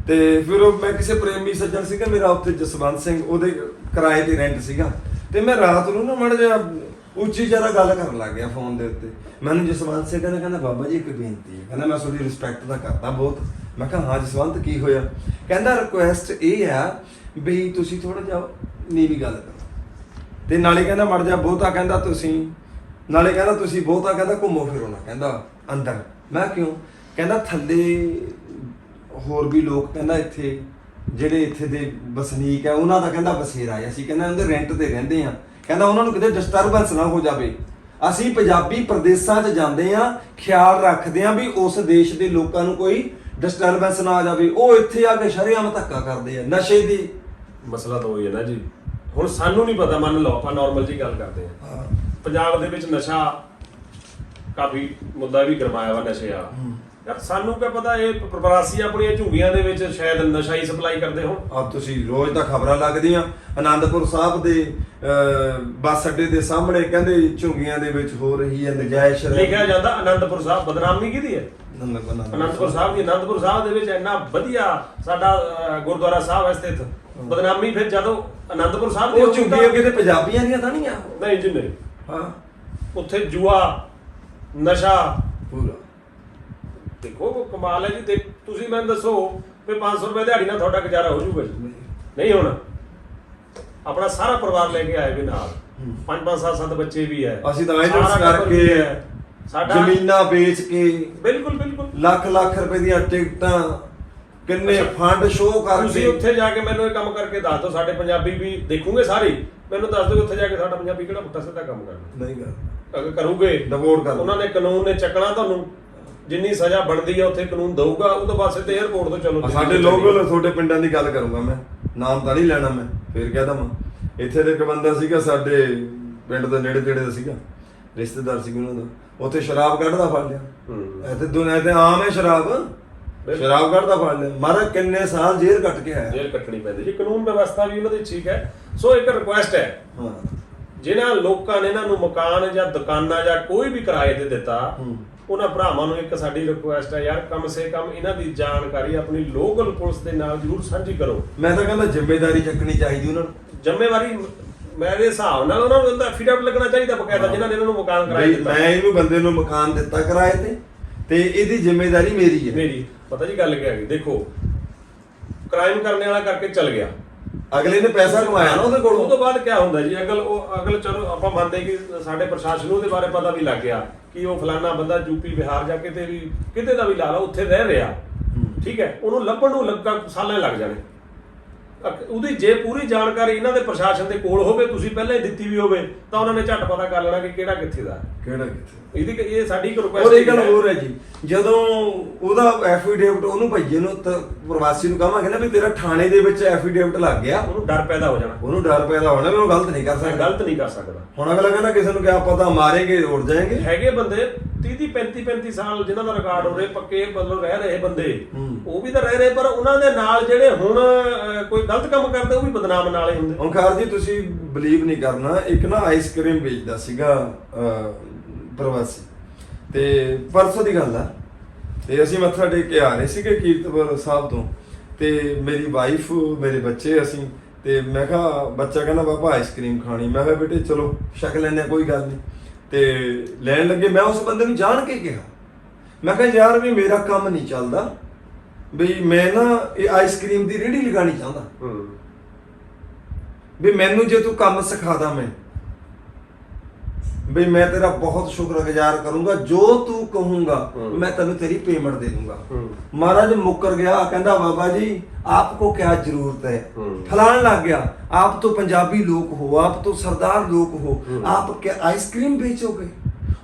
ਤੇ ਫਿਰ ਉਹ ਮੈਂ ਕਿਸੇ ਪ੍ਰੇਮੀ ਸੱਜਣ ਸੀਗਾ ਮੇਰਾ ਉੱਥੇ ਜਸਵੰਤ ਸਿੰਘ ਉਹਦੇ ਕਿਰਾਏ ਤੇ ਰੈਂਟ ਸੀਗਾ। ਤੇ ਮੈਂ ਰਾਤ ਨੂੰ ਨਾ ਮੜ ਜਿਹਾ ਉੱਚੀ ਜ਼ਿਆਦਾ ਗੱਲ ਕਰਨ ਲੱਗ ਗਿਆ ਫੋਨ ਦੇ ਉੱਤੇ। ਮੈਨੂੰ ਜਸਵੰਤ ਸਿੰਘ ਕਹਿੰਦਾ ਕਹਿੰਦਾ ਬਾਬਾ ਜੀ, ਇੱਕ ਬੇਨਤੀ ਹੈ। ਕਹਿੰਦਾ, ਮੈਂ ਤੁਹਾਡੀ ਰਿਸਪੈਕਟ ਤਾਂ ਕਰਦਾ ਬਹੁਤ। ਮੈਂ ਕਿਹਾ, ਹਾਂ ਜਸਵੰਤ, ਕੀ ਹੋਇਆ? ਕਹਿੰਦਾ ਰਿਕੁਐਸਟ ਇਹ ਆ ਵੀ ਤੁਸੀਂ ਥੋੜਾ ਜਿਹਾ ਨੀਵੀਂ ਗੱਲ ਕਰੋ। ਤੇ ਨਾਲੇ ਕਹਿੰਦਾ, ਮੜ ਜਾ ਬਹੁਤਾ ਕਹਿੰਦਾ ਤੁਸੀਂ। ਨਾਲੇ ਕਹਿੰਦਾ, ਤੁਸੀਂ ਬਹੁਤਾ ਕਹਿੰਦਾ, ਘੁੰਮੋ ਫਿਰੋ ਨਾ ਕਹਿੰਦਾ, ਅੰਦਰ। ਮੈਂ ਕਿਉਂ? ਕਹਿੰਦਾ, ਥੱਲੇ ਹੋਰ ਵੀ ਲੋਕ ਕਹਿੰਦਾ ਇੱਥੇ। ਜਿਹੜੇ ਇੱਥੇ ਦੇ ਵਸਨੀਕ ਆ ਉਹਨਾਂ ਦਾ ਕਹਿੰਦਾ ਬਸੇਰਾ ਹੈ। ਅਸੀਂ ਕਹਿੰਦਾ ਉਹਦੇ ਰੈਂਟ ਤੇ ਰਹਿੰਦੇ ਆ ਕਹਿੰਦਾ ਉਹਨਾਂ ਨੂੰ ਕਿਤੇ ਡਿਸਟਰਬੈਂਸ ਨਾ ਹੋ ਜਾਵੇ। ਅਸੀਂ ਪੰਜਾਬੀ ਪ੍ਰਦੇਸ਼ਾਂ 'ਚ ਜਾਂਦੇ ਆ ਖਿਆਲ ਰੱਖਦੇ ਆ ਵੀ ਉਸ ਦੇਸ਼ ਦੇ ਲੋਕਾਂ ਨੂੰ ਕੋਈ ਡਿਸਟਰਬੈਂਸ ਨਾ ਆ ਜਾਵੇ। ਉਹ ਇੱਥੇ ਆ ਕੇ ਸ਼ਰੇਆਮ ਧੱਕਾ ਕਰਦੇ ਆ ਨਸ਼ੇ ਦੀ। ਮਸਲਾ ਤਾਂ ਉਹੀ ਹੈ ਨਾ ਜੀ। ਹੁਣ ਸਾਨੂੰ ਨਹੀਂ ਪਤਾ ਮੰਨ ਲਓ ਆਪਾਂ ਨਾਰਮਲ ਜੀ ਗੱਲ ਕਰਦੇ ਹਾਂ। ਪੰਜਾਬ ਦੇ ਵਿੱਚ ਨਸ਼ਾ ਕਾਫੀ ਮੁੱਦਾ ਵੀ ਗਰਮਾਇਆ ਵਾ ਨਸ਼ੇ ਆ। ਯਾਰ ਸਾਨੂੰ ਕੀ ਪਤਾ ਇਹ ਪ੍ਰਵਾਸੀ ਆਪਣੀਆਂ ਝੁੰਗੀਆਂ ਦੇ ਵਿੱਚ ਸ਼ਾਇਦ ਨਸ਼ਾ ਹੀ ਸਪਲਾਈ ਕਰਦੇ ਹੋਣ। ਆ ਤੁਸੀਂ ਰੋਜ਼ ਤਾਂ ਖਬਰਾਂ ਲੱਗਦੀਆਂ ਆਨੰਦਪੁਰ ਸਾਹਿਬ ਦੇ ਅਹ, ਬੱਸ ਅੱਡੇ ਦੇ ਸਾਹਮਣੇ ਕਹਿੰਦੇ ਝੁੰਗੀਆਂ ਦੇ ਵਿੱਚ ਹੋ ਰਹੀ ਹੈ ਨਜਾਇਜ਼ ਲਿਖਿਆ ਜਾਂਦਾ ਆਨੰਦਪੁਰ ਸਾਹਿਬ ਬਦਨਾਮੀ ਕਿਹਦੀ ਹੈ? ਆਨੰਦਪੁਰ ਸਾਹਿਬ। ਦੀ ਅਨੰਦਪੁਰ ਸਾਹਿਬ ਦੇ ਵਿੱਚ ਇੰਨਾ ਵਧੀਆ ਸਾਡਾ ਅਹ, ਗੁਰਦੁਆਰਾ ਸਾਹਿਬ ਹੈ ਸਥਿਤ। ਬਦਨਾਮੀ ਫਿਰ ਜਦੋਂ ਅਨੰਦਪੁਰ ਸਾਹਿਬ ਦੀ ਉਹ ਹੋਊਗੀ ਝੁੰਗੀਆਂ ਕਿਤੇ ਪੰਜਾਬੀਆਂ ਦੀਆਂ ਤਾਂ ਨਹੀਂ ਆ? ਨਹੀਂ ਜੀ ਨਹੀਂ। ਹਾਂ। ਉੱਥੇ ਜੂਆ ਨਸ਼ਾ ਪੂਰਾ। ਦੇਖੋ ਉਹ ਕਮਾਲ ਹੈ ਜੀ। ਦੇਖ ਤੁਸੀਂ ਮੈਨੂੰ ਦੱਸੋ ਵੀ 500 ਰੁਪਏ ਦਿਹਾੜੀ ਨਾਲ ਤੁਹਾਡਾ ਗੁਜ਼ਾਰਾ ਹੋ ਜਾਊਗਾ ਜੀ। ਨਹੀਂ ਹੋਣਾ। ਆਪਣਾ ਸਾਰਾ ਪਰਿਵਾਰ ਲੈ ਕੇ ਆਏ ਵੀ ਨਾਲ। ਪੰਜ ਪੰਜ ਸੱਤ ਸੱਤ ਬੱਚੇ ਵੀ ਹੈ। ਅਸੀਂ ਤਾਂ ਵੀ ਕਰਕੇ। ਸਾਡਾ ਜ਼ਮੀਨਾਂ ਵੇਚ ਕੇ ਬਿਲਕੁਲ ਬਿਲਕੁਲ। ਲੱਖ ਲੱਖ ਰੁਪਏ ਦੀਆਂ ਟਿਕਟਾਂ ਕਿੰਨੇ। ਫੰਡ ਸ਼ੋਅ ਤੁਸੀਂ ਕਰਕੇ ਉੱਥੇ ਜਾ ਕੇ ਮੈਨੂੰ ਇਹ ਕੰਮ ਕਰਕੇ ਦੱਸ ਦਿਓ ਸਾਡੇ ਪੰਜਾਬੀ ਵੀ ਦੇਖੂਗੇ ਸਾਰੇ। ਮੈਨੂੰ ਦੱਸ ਦਿਓ ਉੱਥੇ ਜਾ ਕੇ ਸਾਡਾ ਪੰਜਾਬੀ ਕਿਹੜਾ ਪੁੱਠਾ ਸਿੱਧਾ ਕੰਮ ਕਰਨਾ। ਨਹੀਂ ਕਰ ਅਗਰ ਕਰੂਗੇ ਡਿਵੋਰਟ ਕਰ ਉਹਨਾਂ ਨੇ ਕਾਨੂੰਨ ਨੇ ਚੱਕਣਾ ਤੁਹਾਨੂੰ। ਜਿੰਨੀ ਸਜ਼ਾ ਬਣਦੀ ਹੈ ਉੱਥੇ ਕਾਨੂੰਨ ਦਊਗਾ ਉਹਦੇ ਪਾਸੇ ਤੇ 에어ਪੋਰਟ ਤੋਂ ਚਲੋ ਆ ਸਾਡੇ ਲੋਕਲ ਤੁਹਾਡੇ ਪਿੰਡਾਂ ਦੀ ਗੱਲ ਕਰੂੰਗਾ ਮੈਂ। ਨਾਮ ਤਾਂ ਨਹੀਂ ਲੈਣਾ ਮੈਂ ਫੇਰ ਕਹਿ ਦਵਾਂ। ਇੱਥੇ ਦੇ ਇੱਕ ਬੰਦਾ ਸੀਗਾ ਸਾਡੇ ਪਿੰਡ ਦੇ ਨੇੜੇ ਤੇੜੇ ਦਾ ਸੀਗਾ ਰਿਸ਼ਤੇਦਾਰ ਸੀ ਉਹਨਾਂ ਦਾ। ਉੱਥੇ ਸ਼ਰਾਬ ਕੱਢਦਾ ਫੜ ਲਿਆ। ਇੱਥੇ ਦੁਨੀਆ ਤੇ ਆਮ ਹੈ ਸ਼ਰਾਬ। ਸ਼ਰਾਬ ਕੱਢਦਾ ਫੜ ਲਿਆ। ਮਾਰਾ ਕਿੰਨੇ ਸਾਲ ਜੇਲ੍ਹ ਕੱਟ ਕੇ ਆਇਆ? ਜੇਲ੍ਹ ਕੱਟਣੀ ਪੈਂਦੀ। ਜੀ ਕਾਨੂੰਨ ਵਿਵਸਥਾ ਵੀ ਉਹਨਾਂ ਦੀ ਠੀਕ ਹੈ ਸੋ ਇੱਕ ਰਿਕੁਐਸਟ ਹੈ। ਹਾਂ। ਜਿਨ੍ਹਾਂ ਲੋਕਾਂ ਨੇ ਇਹਨਾਂ ਨੂੰ ਮਕਾਨ ਜਾਂ ਦੁਕਾਨਾਂ ਜਾਂ ਕੋਈ ਵੀ ਕਿਰਾਏ ਤੇ ਦਿੱਤਾ। ਉਹਨਾਂ ਭਰਾਵਾਂ ਨੂੰ ਇੱਕ ਸਾਡੀ ਰਿਕੁਐਸਟ ਹੈ ਯਾਰ ਕਮ ਸੇ ਕਮ ਇਹਨਾਂ ਦੀ ਜਾਣਕਾਰੀ ਆਪਣੀ ਲੋਕਲ ਪੁਲਿਸ ਦੇ ਨਾਲ ਜ਼ਰੂਰ ਸਾਂਝੀ ਕਰੋ। ਮੈਂ ਤਾਂ ਕਹਿੰਦਾ ਜ਼ਿੰਮੇਵਾਰੀ ਚੱਕਣੀ ਚਾਹੀਦੀ ਉਹਨਾਂ ਨੂੰ। ਜ਼ਿੰਮੇਵਾਰੀ ਮੇਰੇ ਹਿਸਾਬ ਨਾਲ ਉਹਨਾਂ ਨੂੰ ਐਫੀਡੈਵਿਟ ਲੱਗਣਾ ਚਾਹੀਦਾ ਬਕਾਇਦਾ ਜਿਨ੍ਹਾਂ ਨੇ ਇਹਨਾਂ ਨੂੰ ਮਕਾਨ ਬਈ ਦਿੱਤਾ। ਮੈਂ ਇਹਨੂੰ ਬੰਦੇ ਨੂੰ ਮਕਾਨ ਦਿੱਤਾ ਕਿਰਾਏ ਤੇ ਤੇ ਇਹਦੀ ਜ਼ਿੰਮੇਵਾਰੀ ਮੇਰੀ ਹੈ। ਮੇਰੀ। ਪਤਾ ਜੀ ਗੱਲ ਕੀ ਹੈਗੀ ਦੇਖੋ ਕ੍ਰਾਈਮ ਕਰਨੇ ਵਾਲਾ ਕਰਕੇ ਚੱਲ ਗਿਆ। ਅਗਲੇ ਨੇ ਪੈਸਾ ਕਮਾਇਆ ਨਾ ਉਹਦੇ ਉਹ ਕੋਲੋਂ ਤੋਂ ਬਾਅਦ ਕੀ ਹੁੰਦਾ ਜੀ? ਅਗਲ ਉਹ ਅਗਲ ਚਲੋ ਆਪਾਂ ਮੰਨਦੇ ਕਿ ਸਾਡੇ ਪ੍ਰਸ਼ਾਸਨ ਨੂੰ ਉਹਦੇ ਬਾਰੇ ਪਤਾ ਵੀ ਲੱਗ ਗਿਆ ਕਿ ਉਹ ਫਲਾਨਾ ਬੰਦਾ ਯੂਪੀ ਬਿਹਾਰ ਜਾ ਕੇ ਤੇ ਵੀ ਕਿਤੇ ਦਾ ਵੀ ਲਾ ਲਾ ਉੱਥੇ ਰਹਿ ਰਿਹਾ। ਠੀਕ ਹੈ? ਉਹਨੂੰ ਲੱਭਣ ਨੂੰ ਲੱਗਾ ਸਾਲਾਂ ਲੱਗ ਜਾਣੇ। ਉਹਦੀ ਜੇ ਪੂਰੀ ਜਾਣਕਾਰੀ ਇਹਨਾਂ ਦੇ ਪ੍ਰਸ਼ਾਸਨ ਦੇ ਕੋਲ ਹੋਵੇ ਤੁਸੀਂ ਪਹਿਲਾਂ ਹੀ ਦਿੱਤੀ ਵੀ ਹੋਵੇ ਤਾਂ ਉਹਨਾਂ ਨੇ ਝੱਟ ਪਤਾ ਕਰ ਲੈਣਾ ਕਿ ਕਿਹੜਾ ਕਿੱਥੇ ਦਾ ਹੈ। ਕਿਹੜਾ ਕਿੱਥੇ ਇਹਦੀ ਇਹ ਸਾਡੀ ਇੱਕ ਰਿਕੁਐਸਟ ਇਹ ਗੱਲ ਹੋਰ ਹੈ ਜੀ ਜਦੋਂ ਉਹਦਾ ਐਫੀਡੇਵਿਟ ਉਹਨੂੰ ਭਈਏ ਨੂੰ ਪ੍ਰਵਾਸੀ ਨੂੰ ਕਹਾਂਗੇ ਨਾ ਵੀ ਤੇਰਾ ਥਾਣੇ ਦੇ ਵਿੱਚ ਐਫੀਡੇਵਿਟ ਲੱਗ ਗਿਆ। ਉਹਨੂੰ ਡਰ ਪੈਦਾ ਹੋ ਜਾਣਾ। ਉਹਨੂੰ ਡਰ ਪੈਦਾ ਹੋਣਾ ਵੀ ਉਹ ਗਲਤ ਨਹੀਂ ਕਰ ਮੈਂ ਸਕਦਾ। ਗਲਤ ਨਹੀਂ ਕਰ ਸਕਦਾ। ਹੁਣ ਅਗਲਾ ਕਹਿੰਦਾ ਕਿਸੇ ਨੂੰ ਕਿਆ ਪਤਾ ਮਾਰੇਗੇ ਉੜ ਜਾਏਗੇ। ਹੈਗੇ ਬੰਦੇ 30 30 35 35 ਸਾਲ ਜਿਨ੍ਹਾਂ ਦਾ ਰਿਕਾਰਡ ਹੋ ਰਿਹਾ ਪੱਕੇ ਮਤਲਬ ਰਹਿ ਰਹੇ ਬੰਦੇ ਹੂੰ। ਉਹ ਵੀ ਤਾਂ ਰਹਿ ਰਹੇ ਪਰ ਉਹਨਾਂ ਦੇ ਨਾਲ ਜਿਹੜੇ ਹੁਣ ਕੋਈ ਗਲਤ ਕੰਮ ਕਰਦਾ ਉਹ ਵੀ ਬਦਨਾਮ ਨਾਲ ਹੁੰਦੇ। ਓਂਕਾਰ ਜੀ ਤੁਸੀਂ ਬਲੀਵ ਨਹੀਂ ਕਰਨਾ। ਇੱਕ ਨਾ ਆਈਸਕ੍ਰੀਮ ਵੇਚਦਾ ਸੀਗਾ ਪ੍ਰਵਾਸੀ। ਤੇ ਪਰਸੋਂ ਦੀ ਗੱਲ ਆ। ਤੇ ਅਸੀਂ ਮੱਥਾ ਟੇਕ ਕੇ ਆ ਰਹੇ ਸੀਗੇ ਕੀਰਤਪੁਰ ਸਾਹਿਬ ਤੋਂ। ਤੇ ਮੇਰੀ ਵਾਈਫ ਮੇਰੇ ਬੱਚੇ ਅਸੀਂ ਤੇ ਮੈਂ ਕਿਹਾ ਬੱਚਾ ਕਹਿੰਦਾ ਪਾਪਾ ਆਈਸਕ੍ਰੀਮ ਖਾਣੀ। ਮੈਂ ਕਿਹਾ ਬੇਟੇ ਚਲੋ ਛਕ ਲੈਂਦੇ ਹਾਂ, ਕੋਈ ਗੱਲ ਨਹੀਂ। ਤੇ ਲੈਣ ਲੱਗੇ। ਮੈਂ ਉਸ ਬੰਦੇ ਨੂੰ ਜਾਣ ਕੇ ਕਿਹਾ। ਮੈਂ ਕਿਹਾ ਯਾਰ ਵੀ ਮੇਰਾ ਕੰਮ ਨਹੀਂ ਚੱਲਦਾ। ਵੀ ਮੈਂ ਨਾ ਇਹ ਆਈਸਕ੍ਰੀਮ ਦੀ ਰੇਹੜੀ ਲਗਾਣੀ ਚਾਹੁੰਦਾ। ਹੂੰ। ਵੀ ਮੈਨੂੰ ਜੇ ਤੂੰ ਕੰਮ ਸਿਖਾਦਾ ਮੈਂ। ਵੀ ਮੈਂ ਤੇਰਾ ਬਹੁਤ ਸ਼ੁਕਰਗੁਜ਼ਾਰ ਕਰੂੰਗਾ ਜੋ ਤੂੰ ਕਹੂੰਗਾ ਮੈਂ ਤੈਨੂੰ ਤੇਰੀ ਪੇਮੈਂਟ ਦੇ ਦੂੰਗਾ। ਮਹਾਰਾਜ ਮੁੱਕਰ ਗਿਆ ਕਹਿੰਦਾ ਬਾਬਾ ਜੀ ਆਪਕੋ ਕਿਆ ਜ਼ਰੂਰਤ ਹੈ? ਫਲਾਣ ਲੱਗ ਗਿਆ ਆਪ ਤੋਂ ਪੰਜਾਬੀ ਲੋਕ ਹੋ ਆਪ ਤੋਂ ਸਰਦਾਰ ਲੋਕ ਹੋ ਆਪ ਕਿ ਆਈਸਕ੍ਰੀਮ ਵੇਚੋਗੇ?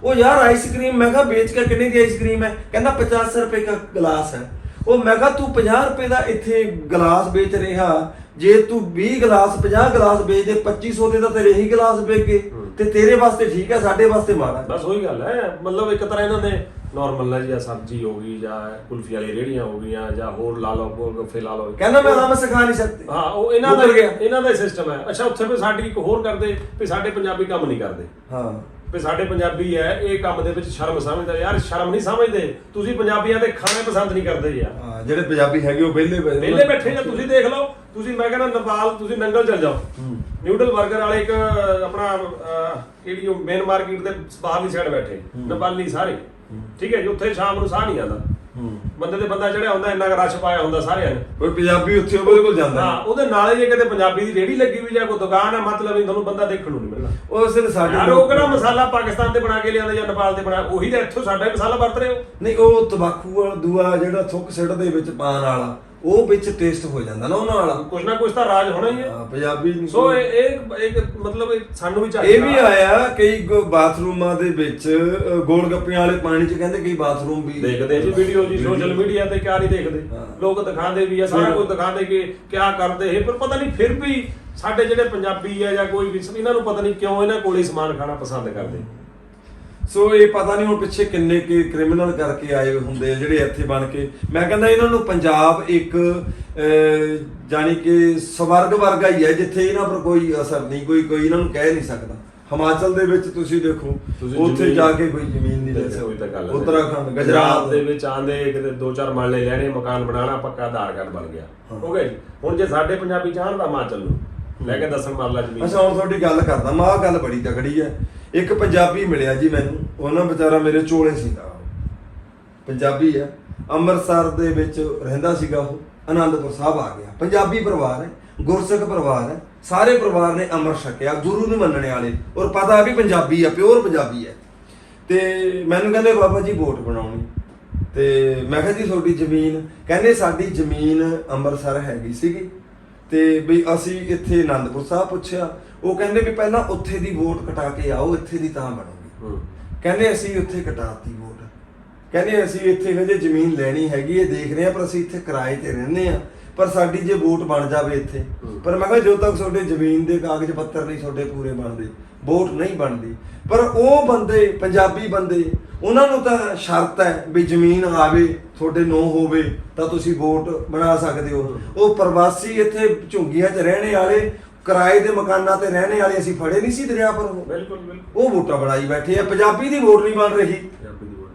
ਉਹ ਯਾਰ ਆਈਸਕ੍ਰੀਮ ਮੈਂ ਕਿਹਾ ਵੇਚ ਕੇ ਕਿੰਨੇ ਦੀ ਆਈਸਕ੍ਰੀਮ ਹੈ? ਕਹਿੰਦਾ 50 ਰੁਪਏ ਦਾ ਗਲਾਸ ਹੈ। ਉਹ ਮੈਂ ਕਿਹਾ ਤੂੰ 50 ਰੁਪਏ ਦਾ ਇੱਥੇ ਗਲਾਸ ਵੇਚ ਰਿਹਾ। ਜੇ ਤੂੰ 20 ਗਲਾਸ 50 ਗਲਾਸ ਵੇਚ ਦੇ 2500 ਦੇ ਤਾਂ ਤੇਰੇ ਹੀ ਗਲਾਸ ਵੇਚਗੇ ਹੂੰ। ਤੇ ਤੇਰੇ ਵਾਸਤੇ ਠੀਕ ਹੈ ਸਾਡੇ ਵਾਸਤੇ ਮਾੜਾ। ਬਸ ਉਹੀ ਗੱਲ ਹੈ। ਮਤਲਬ ਇੱਕ ਤਰ੍ਹਾਂ ਇਹਨਾਂ ਨੇ ਨਾਰਮਲ ਹੈ ਜਾਂ ਸਬਜ਼ੀ ਹੋ ਗਈ ਜਾਂ ਕੁਲਫੀ ਵਾਲੀ ਰੇੜੀਆਂ ਹੋ ਗਈਆਂ ਜਾਂ ਹੋਰ ਲਾ ਲਓ ਗੋਲਗੱਫੇ ਲਾ ਲਓ। ਕਹਿੰਦਾ ਮੈਂ ਹਮ ਸਿਖਾ ਨਹੀਂ ਸਕਤੇ ਹਾਂ ਉਹ ਇਹਨਾਂ ਦਾ। ਇਹਨਾਂ ਦਾ ਸਿਸਟਮ ਹੈ। ਅੱਛਾ ਉੱਥੇ ਵੀ ਸਾਡੀ ਇੱਕ ਹੋਰ ਕਰਦੇ ਵੀ ਸਾਡੇ ਪੰਜਾਬੀ ਕੰਮ ਨਹੀਂ ਕਰਦੇ। ਹਾਂ। ਵੀ ਸਾਡੇ ਪੰਜਾਬੀ ਹੈ ਇਹ ਕੰਮ ਦੇ ਵਿੱਚ ਸ਼ਰਮ ਸਮਝਦੇ ਯਾਰ ਸ਼ਰਮ ਨਹੀਂ ਸਮਝਦੇ। ਤੁਸੀਂ ਪੰਜਾਬੀਆਂ ਦੇ ਖਾਣੇ ਪਸੰਦ ਨਹੀਂ ਕਰਦੇ ਯਾਰ। ਹਾਂ, ਜਿਹੜੇ ਪੰਜਾਬੀ ਹੈਗੇ ਉਹ ਵਿਹਲੇ। ਵਿਹਲੇ ਬੈਠੇ ਜਾਂ ਤੁਸੀਂ ਦੇਖ ਲਓ। ਤੁਸੀਂ ਮੈਂ ਕਹਿੰਦਾ ਨੇਪਾਲ ਤੁਸੀਂ ਨੰਗਲ ਚਲ ਜਾਓ। ਨਿਊਡਲ 버ਗਰ ਵਾਲੇ ਇੱਕ ਅਹ, ਆਪਣਾ ਅਹ, ਕਿਹੜੀ ਉਹ ਮੇਨ ਮਾਰਕੀਟ ਦੇ ਬਾਹਰਲੀ ਸਾਈਡ ਬੈਠੇ। ਨੇਪਾਲੀ ਸਾਰੇ। ਠੀਕ ਹੈ ਜੀ ਉੱਥੇ ਸ਼ਾਮ ਨੂੰ ਸਾਹ ਨਹੀਂ ਆਉਂਦਾ। ਬੰਦੇ ਤੇ ਬੰਦਾ ਚੜਿਆ ਹੁੰਦਾ ਇੰਨਾ ਰਸ਼ ਪਾਇਆ ਹੁੰਦਾ ਸਾਰਿਆਂ ਨੇ। ਕੋਈ ਪੰਜਾਬੀ ਉੱਥੇ ਉਹਦੇ ਕੋਲ ਜਾਂਦਾ ਹਾਂ। ਉਹਦੇ ਨਾਲੇ ਜੇ ਕਿਤੇ ਪੰਜਾਬੀ ਦੀ ਰੇੜੀ ਲੱਗੀ ਵੀ ਜਾਂ ਕੋਈ ਦੁਕਾਨ ਹੈ ਮਤਲਬ ਨਹੀਂ ਤੁਹਾਨੂੰ ਬੰਦਾ ਦੇਖਣ ਨੂੰ ਨਹੀਂ ਮਿਲਣਾ। ਉਹ ਸਿਰ ਸਾਡੇ ਯਾਰ ਉਹ ਕਿਹੜਾ ਮਸਾਲਾ ਪਾਕਿਸਤਾਨ ਤੇ ਬਣਾ ਕੇ ਲਿਆਉਂਦੇ ਜਾਂ ਨੇਪਾਲ ਤੇ ਬਣਾ ਉਹੀ ਤਾਂ ਇੱਥੋਂ ਸਾਡਾ ਮਸਾਲਾ ਵਰਤ ਰਹੇ ਹੋ। ਨਹੀਂ ਉਹ ਤਬਾਕੂ ਵਾਲਾ ਦੂਆ ਜਿਹੜਾ ਥੁੱਕ ਸਿੱਟ ਦੇ ਵਿੱਚ ਪਾਣ ਵਾਲਾ ਉਹ ਵਿੱਚ ਟੇਸਟ ਹੋ ਜਾਂਦਾ ਨਾ ਉਹਨਾਂ ਵਾਲਾ ਕੁਛ ਨਾ ਕੁਛ ਤਾਂ ਰਾਜ ਹੋਣਾ ਹੀ ਹੈ। ਹਾਂ, ਪੰਜਾਬੀ ਸੋ ਇਹ ਇਹ ਇੱਕ ਮਤਲਬ ਇਹ ਸਾਨੂੰ ਵੀ ਚਾਹੀਦਾ। ਇਹ ਵੀ ਆਇਆ ਕਈ ਗ- ਬਾਥਰੂਮਾਂ ਦੇ ਵਿੱਚ ਅ, ਗੋਲ ਗੱਪਿਆਂ ਵਾਲੇ ਪਾਣੀ 'ਚ ਕਹਿੰਦੇ ਕਈ ਬਾਥਰੂਮ ਵੀ ਦੇਖਦੇ ਜੀ ਵੀਡੀਓ ਜੀ ਸੋਸ਼ਲ ਮੀਡੀਆ ਤੇ ਕਿਆ ਨਹੀਂ ਦੇਖਦੇ। ਹਾਂ। ਲੋਕ ਦਿਖਾਉਂਦੇ ਵੀ ਆ ਸਾਰਾ ਕੁਝ ਦਿਖਾਉਂਦੇ ਕਿ ਕਿਆ ਕਰਦੇ ਇਹ ਪਰ ਪਤਾ ਨਹੀਂ ਫਿਰ ਵੀ ਸਾਡੇ ਜਿਹੜੇ ਪੰਜਾਬੀ ਆ ਜਾਂ ਕੋਈ ਵੀ ਇਹਨਾਂ ਨੂੰ ਪਤਾ ਨਹੀਂ ਕਿਉਂ ਇਹਨਾਂ ਕੋਲੇ ਸਮਾਨ ਖਾਣਾ ਪਸੰਦ ਕਰਦੇ। ਸੋ ਇਹ ਪਤਾ ਨਹੀਂ ਹੁਣ ਪਿੱਛੇ ਕਿੰਨੇ ਕਿ ਕ੍ਰਿਮੀਨਲ ਕਰਕੇ ਆਏ ਹੁੰਦੇ ਆ ਜਿਹੜੇ ਇੱਥੇ ਬਣ ਕੇ। ਮੈਂ ਕਹਿੰਦਾ ਇਹਨਾਂ ਨੂੰ ਪੰਜਾਬ ਇੱਕ ਜਾਣੀ ਕਿ ਸਵਰਗ ਵਰਗਾ ਹੀ ਹੈ ਜਿੱਥੇ ਇਹਨਾਂ ਪਰ ਕੋਈ ਅਸਰ ਨਹੀਂ ਕੋਈ ਕੋਈ ਇਹਨਾਂ ਨੂੰ ਕਹਿ ਨਹੀਂ ਸਕਦਾ। ਹਿਮਾਚਲ ਦੇ ਵਿੱਚ ਤੁਸੀਂ ਦੇਖੋ ਉੱਥੇ ਜਾ ਕੇ ਕੋਈ ਜ਼ਮੀਨ ਨਹੀਂ ਲੈ ਸਕਦਾ। ਉੱਤਰਾਖੰਡ ਗੁਜਰਾਤ ਦੇ ਵਿੱਚ ਆਂਦੇ ਕਿਤੇ ਦੋ ਚਾਰ ਮਰਲੇ ਲੈਣੇ ਮਕਾਨ ਬਣਾਉਣਾ ਪੱਕਾ ਆਧਾਰ ਕਾਰਡ ਬਣ ਗਿਆ। ਹਾਂ। ਗਿਆ ਜੀ। ਹੁਣ ਜੇ ਸਾਡੇ ਪੰਜਾਬੀ ਚਾਹਣ ਦਾ ਹਿਮਾਚਲ ਨੂੰ ਲੈ ਕੇ ਦੱਸਣ ਮਰਲਾ ਜ਼ਮੀਨ। ਅੱਛਾ ਹੁਣ ਤੁਹਾਡੀ ਗੱਲ ਕਰਦਾ ਮੈਂ ਆਹ ਗੱਲ ਬੜੀ ਤਕੜੀ ਹੈ। ਇੱਕ ਪੰਜਾਬੀ ਮਿਲਿਆ ਜੀ ਮੈਨੂੰ, ਉਹਨਾਂ ਵਿਚਾਰਾ ਮੇਰੇ ਚੋਲੇ ਸੀਗਾ ਪੰਜਾਬੀ ਹੈ ਅੰਮ੍ਰਿਤਸਰ ਦੇ ਵਿੱਚ ਰਹਿੰਦਾ ਸੀਗਾ ਉਹ ਆਨੰਦਪੁਰ ਸਾਹਿਬ ਆ ਗਿਆ। ਪੰਜਾਬੀ ਪਰਿਵਾਰ ਹੈ, ਗੁਰਸਿੱਖ ਪਰਿਵਾਰ ਹੈ, ਸਾਰੇ ਪਰਿਵਾਰ ਨੇ ਅੰਮ੍ਰਿਤ ਛਕਿਆ, ਗੁਰੂ ਨੂੰ ਮੰਨਣ ਵਾਲੇ। ਔਰ ਪਤਾ ਵੀ ਪੰਜਾਬੀ ਆ ਪਿਓਰ ਪੰਜਾਬੀ ਹੈ। ਤੇ ਮੈਨੂੰ ਕਹਿੰਦੇ, ਬਾਬਾ ਜੀ, ਵੋਟ ਬਣਾਉਣੀ। ਤੇ ਮੈਂ ਕਿਹਾ, ਜੀ, ਤੁਹਾਡੀ ਜ਼ਮੀਨ, ਕਹਿੰਦੇ, ਸਾਡੀ ਜ਼ਮੀਨ ਅੰਮ੍ਰਿਤਸਰ ਹੈਗੀ ਸੀਗੀ। ਤੇ ਵੀ ਅਸੀਂ ਇੱਥੇ ਆਨੰਦਪੁਰ ਸਾਹਿਬ ਪੁੱਛਿਆ ਉਹ ਕਹਿੰਦੇ ਵੀ ਪਹਿਲਾਂ ਉੱਥੇ ਦੀ ਵੋਟ ਕਟਾ ਕੇ ਆਓ ਇੱਥੇ ਦੀ ਤਾਂ ਬਣੂਗੀ। ਕਹਿੰਦੇ ਅਸੀਂ ਉੱਥੇ ਕਟਾਤੀ ਵੋਟ। ਕਹਿੰਦੇ ਅਸੀਂ ਇੱਥੇ ਹਜੇ ਜ਼ਮੀਨ ਲੈਣੀ ਹੈਗੀ ਹੈ ਦੇਖ ਰਹੇ ਆ ਪਰ ਅਸੀਂ ਇੱਥੇ ਕਿਰਾਏ ਤੇ ਰਹਿੰਦੇ ਆ ਪਰ ਸਾਡੀ ਜੇ ਵੋਟ ਬਣ ਜਾਵੇ ਇੱਥੇ। ਪਰ ਮੈਂ ਕਿਹਾ ਜਦੋਂ ਤੱਕ ਤੁਹਾਡੇ ਜ਼ਮੀਨ ਦੇ ਕਾਗਜ਼ ਪੱਤਰ ਨਹੀਂ ਤੁਹਾਡੇ ਪੂਰੇ ਬਣਦੇ ਵੋਟ ਨਹੀਂ ਬਣਦੀ। ਪਰ ਉਹ ਬੰਦੇ ਪੰਜਾਬੀ ਬੰਦੇ ਉਹਨਾਂ ਨੂੰ ਤਾਂ ਸ਼ਰਤ ਹੈ ਵੀ ਜ਼ਮੀਨ ਆਵੇ ਤੁਹਾਡੇ ਨੋ ਹੋਵੇ ਤਾਂ ਤੁਸੀਂ ਵੋਟ ਬਣਾ ਸਕਦੇ ਹੋ। ਉਹ ਪ੍ਰਵਾਸੀ ਇੱਥੇ ਝੁੰਗੀਆਂ 'ਚ ਰਹਿਣੇ ਵਾਲੇ ਕਿਰਾਏ ਦੇ ਮਕਾਨਾਂ ਤੇ ਰਹਿਣੇ ਵਾਲੇ ਅਸੀਂ ਫੜੇ ਨਹੀਂ ਸੀ ਦਰਿਆ ਪਰ ਉਹ। ਬਿਲਕੁਲ ਬਿਲਕੁਲ। ਉਹ ਵੋਟਾਂ ਬਣਾਈ ਬੈਠੇ ਆ ਪੰਜਾਬੀ ਦੀ ਵੋਟ ਨਹੀਂ ਬਣ ਰਹੀ। ਪੰਜਾਬੀ ਦੀ ਵੋਟ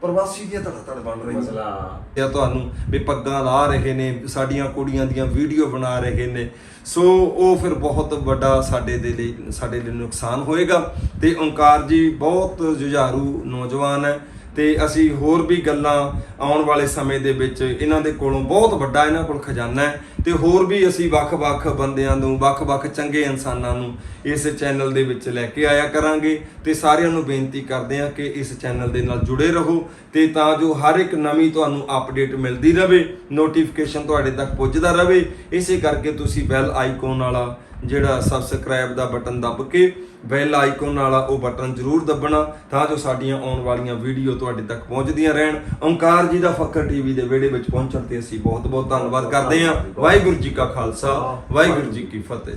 ਪ੍ਰਵਾਸੀ ਦੀਆਂ ਧੜ ਧੜ ਬਣ ਰਹੀਆਂ। ਮਸਲਾ। ਜਾਂ ਤੁਹਾਨੂੰ ਵੀ ਪੱਗਾਂ ਲਾ ਰਹੇ ਨੇ ਸਾਡੀਆਂ ਕੁੜੀਆਂ ਦੀਆਂ ਵੀਡੀਓ ਬਣਾ ਰਹੇ ਨੇ। ਸੋ ਉਹ ਫਿਰ ਬਹੁਤ ਵੱਡਾ ਸਾਡੇ ਦੇ ਲਈ ਸਾਡੇ ਲਈ ਨੁਕਸਾਨ ਹੋਏਗਾ। ਤੇ ਓਂਕਾਰ ਜੀ ਬਹੁਤ ਜੁਝਾਰੂ ਨੌਜਵਾਨ ਹੈ। ਤੇ ਅਸੀਂ ਹੋਰ ਵੀ ਗੱਲਾਂ ਆਉਣ ਵਾਲੇ ਸਮੇਂ ਦੇ ਵਿੱਚ ਇਹਨਾਂ ਦੇ ਕੋਲੋਂ ਬਹੁਤ ਵੱਡਾ ਇਹਨਾਂ ਕੋਲ ਖਜ਼ਾਨਾ ਹੈ ਤੇ ਹੋਰ ਵੀ ਅਸੀਂ ਵੱਖ-ਵੱਖ ਬੰਦਿਆਂ ਨੂੰ ਵੱਖ-ਵੱਖ ਚੰਗੇ ਇਨਸਾਨਾਂ ਨੂੰ ਇਸ ਚੈਨਲ ਦੇ ਵਿੱਚ ਲੈ ਕੇ ਆਇਆ ਕਰਾਂਗੇ ਤੇ ਸਾਰਿਆਂ ਨੂੰ ਬੇਨਤੀ ਕਰਦੇ ਹਾਂ ਕਿ ਇਸ ਚੈਨਲ ਦੇ ਨਾਲ ਜੁੜੇ ਰਹੋ ਤੇ ਤਾਂ ਜੋ ਹਰ ਇੱਕ ਨਵੀਂ ਤੁਹਾਨੂੰ ਅਪਡੇਟ ਮਿਲਦੀ ਰਹੇ ਨੋਟੀਫਿਕੇਸ਼ਨ ਤੁਹਾਡੇ ਤੱਕ ਪੁੱਜਦਾ ਰਹੇ ਇਸੇ ਕਰਕੇ ਤੁਸੀਂ ਬੈਲ ਆਈਕਨ ਵਾਲਾ ਜਿਹੜਾ ਸਬਸਕ੍ਰਾਈਬ ਦਾ ਬਟਨ ਦੱਬ ਕੇ ਬੈਲ ਆਈਕਨ ਵਾਲਾ ਉਹ ਬਟਨ ਜ਼ਰੂਰ ਦੱਬਣਾ ਤਾਂ ਜੋ ਸਾਡੀਆਂ ਆਉਣ ਵਾਲੀਆਂ ਵੀਡੀਓ ਤੁਹਾਡੇ ਤੱਕ ਪਹੁੰਚਦੀਆਂ ਰਹਿਣ। ਓਂਕਾਰ ਜੀ ਦਾ ਫੱਕਰ ਟੀਵੀ ਦੇ ਵਿਹੜੇ ਵਿੱਚ ਪਹੁੰਚਣ ਤੇ ਅਸੀਂ ਬਹੁਤ ਬਹੁਤ ਧੰਨਵਾਦ ਕਰਦੇ ਹਾਂ। ਵਾਹਿਗੁਰੂ ਜੀ ਕਾ ਖਾਲਸਾ ਵਾਹਿਗੁਰੂ ਜੀ ਕੀ ਫਤਿਹ।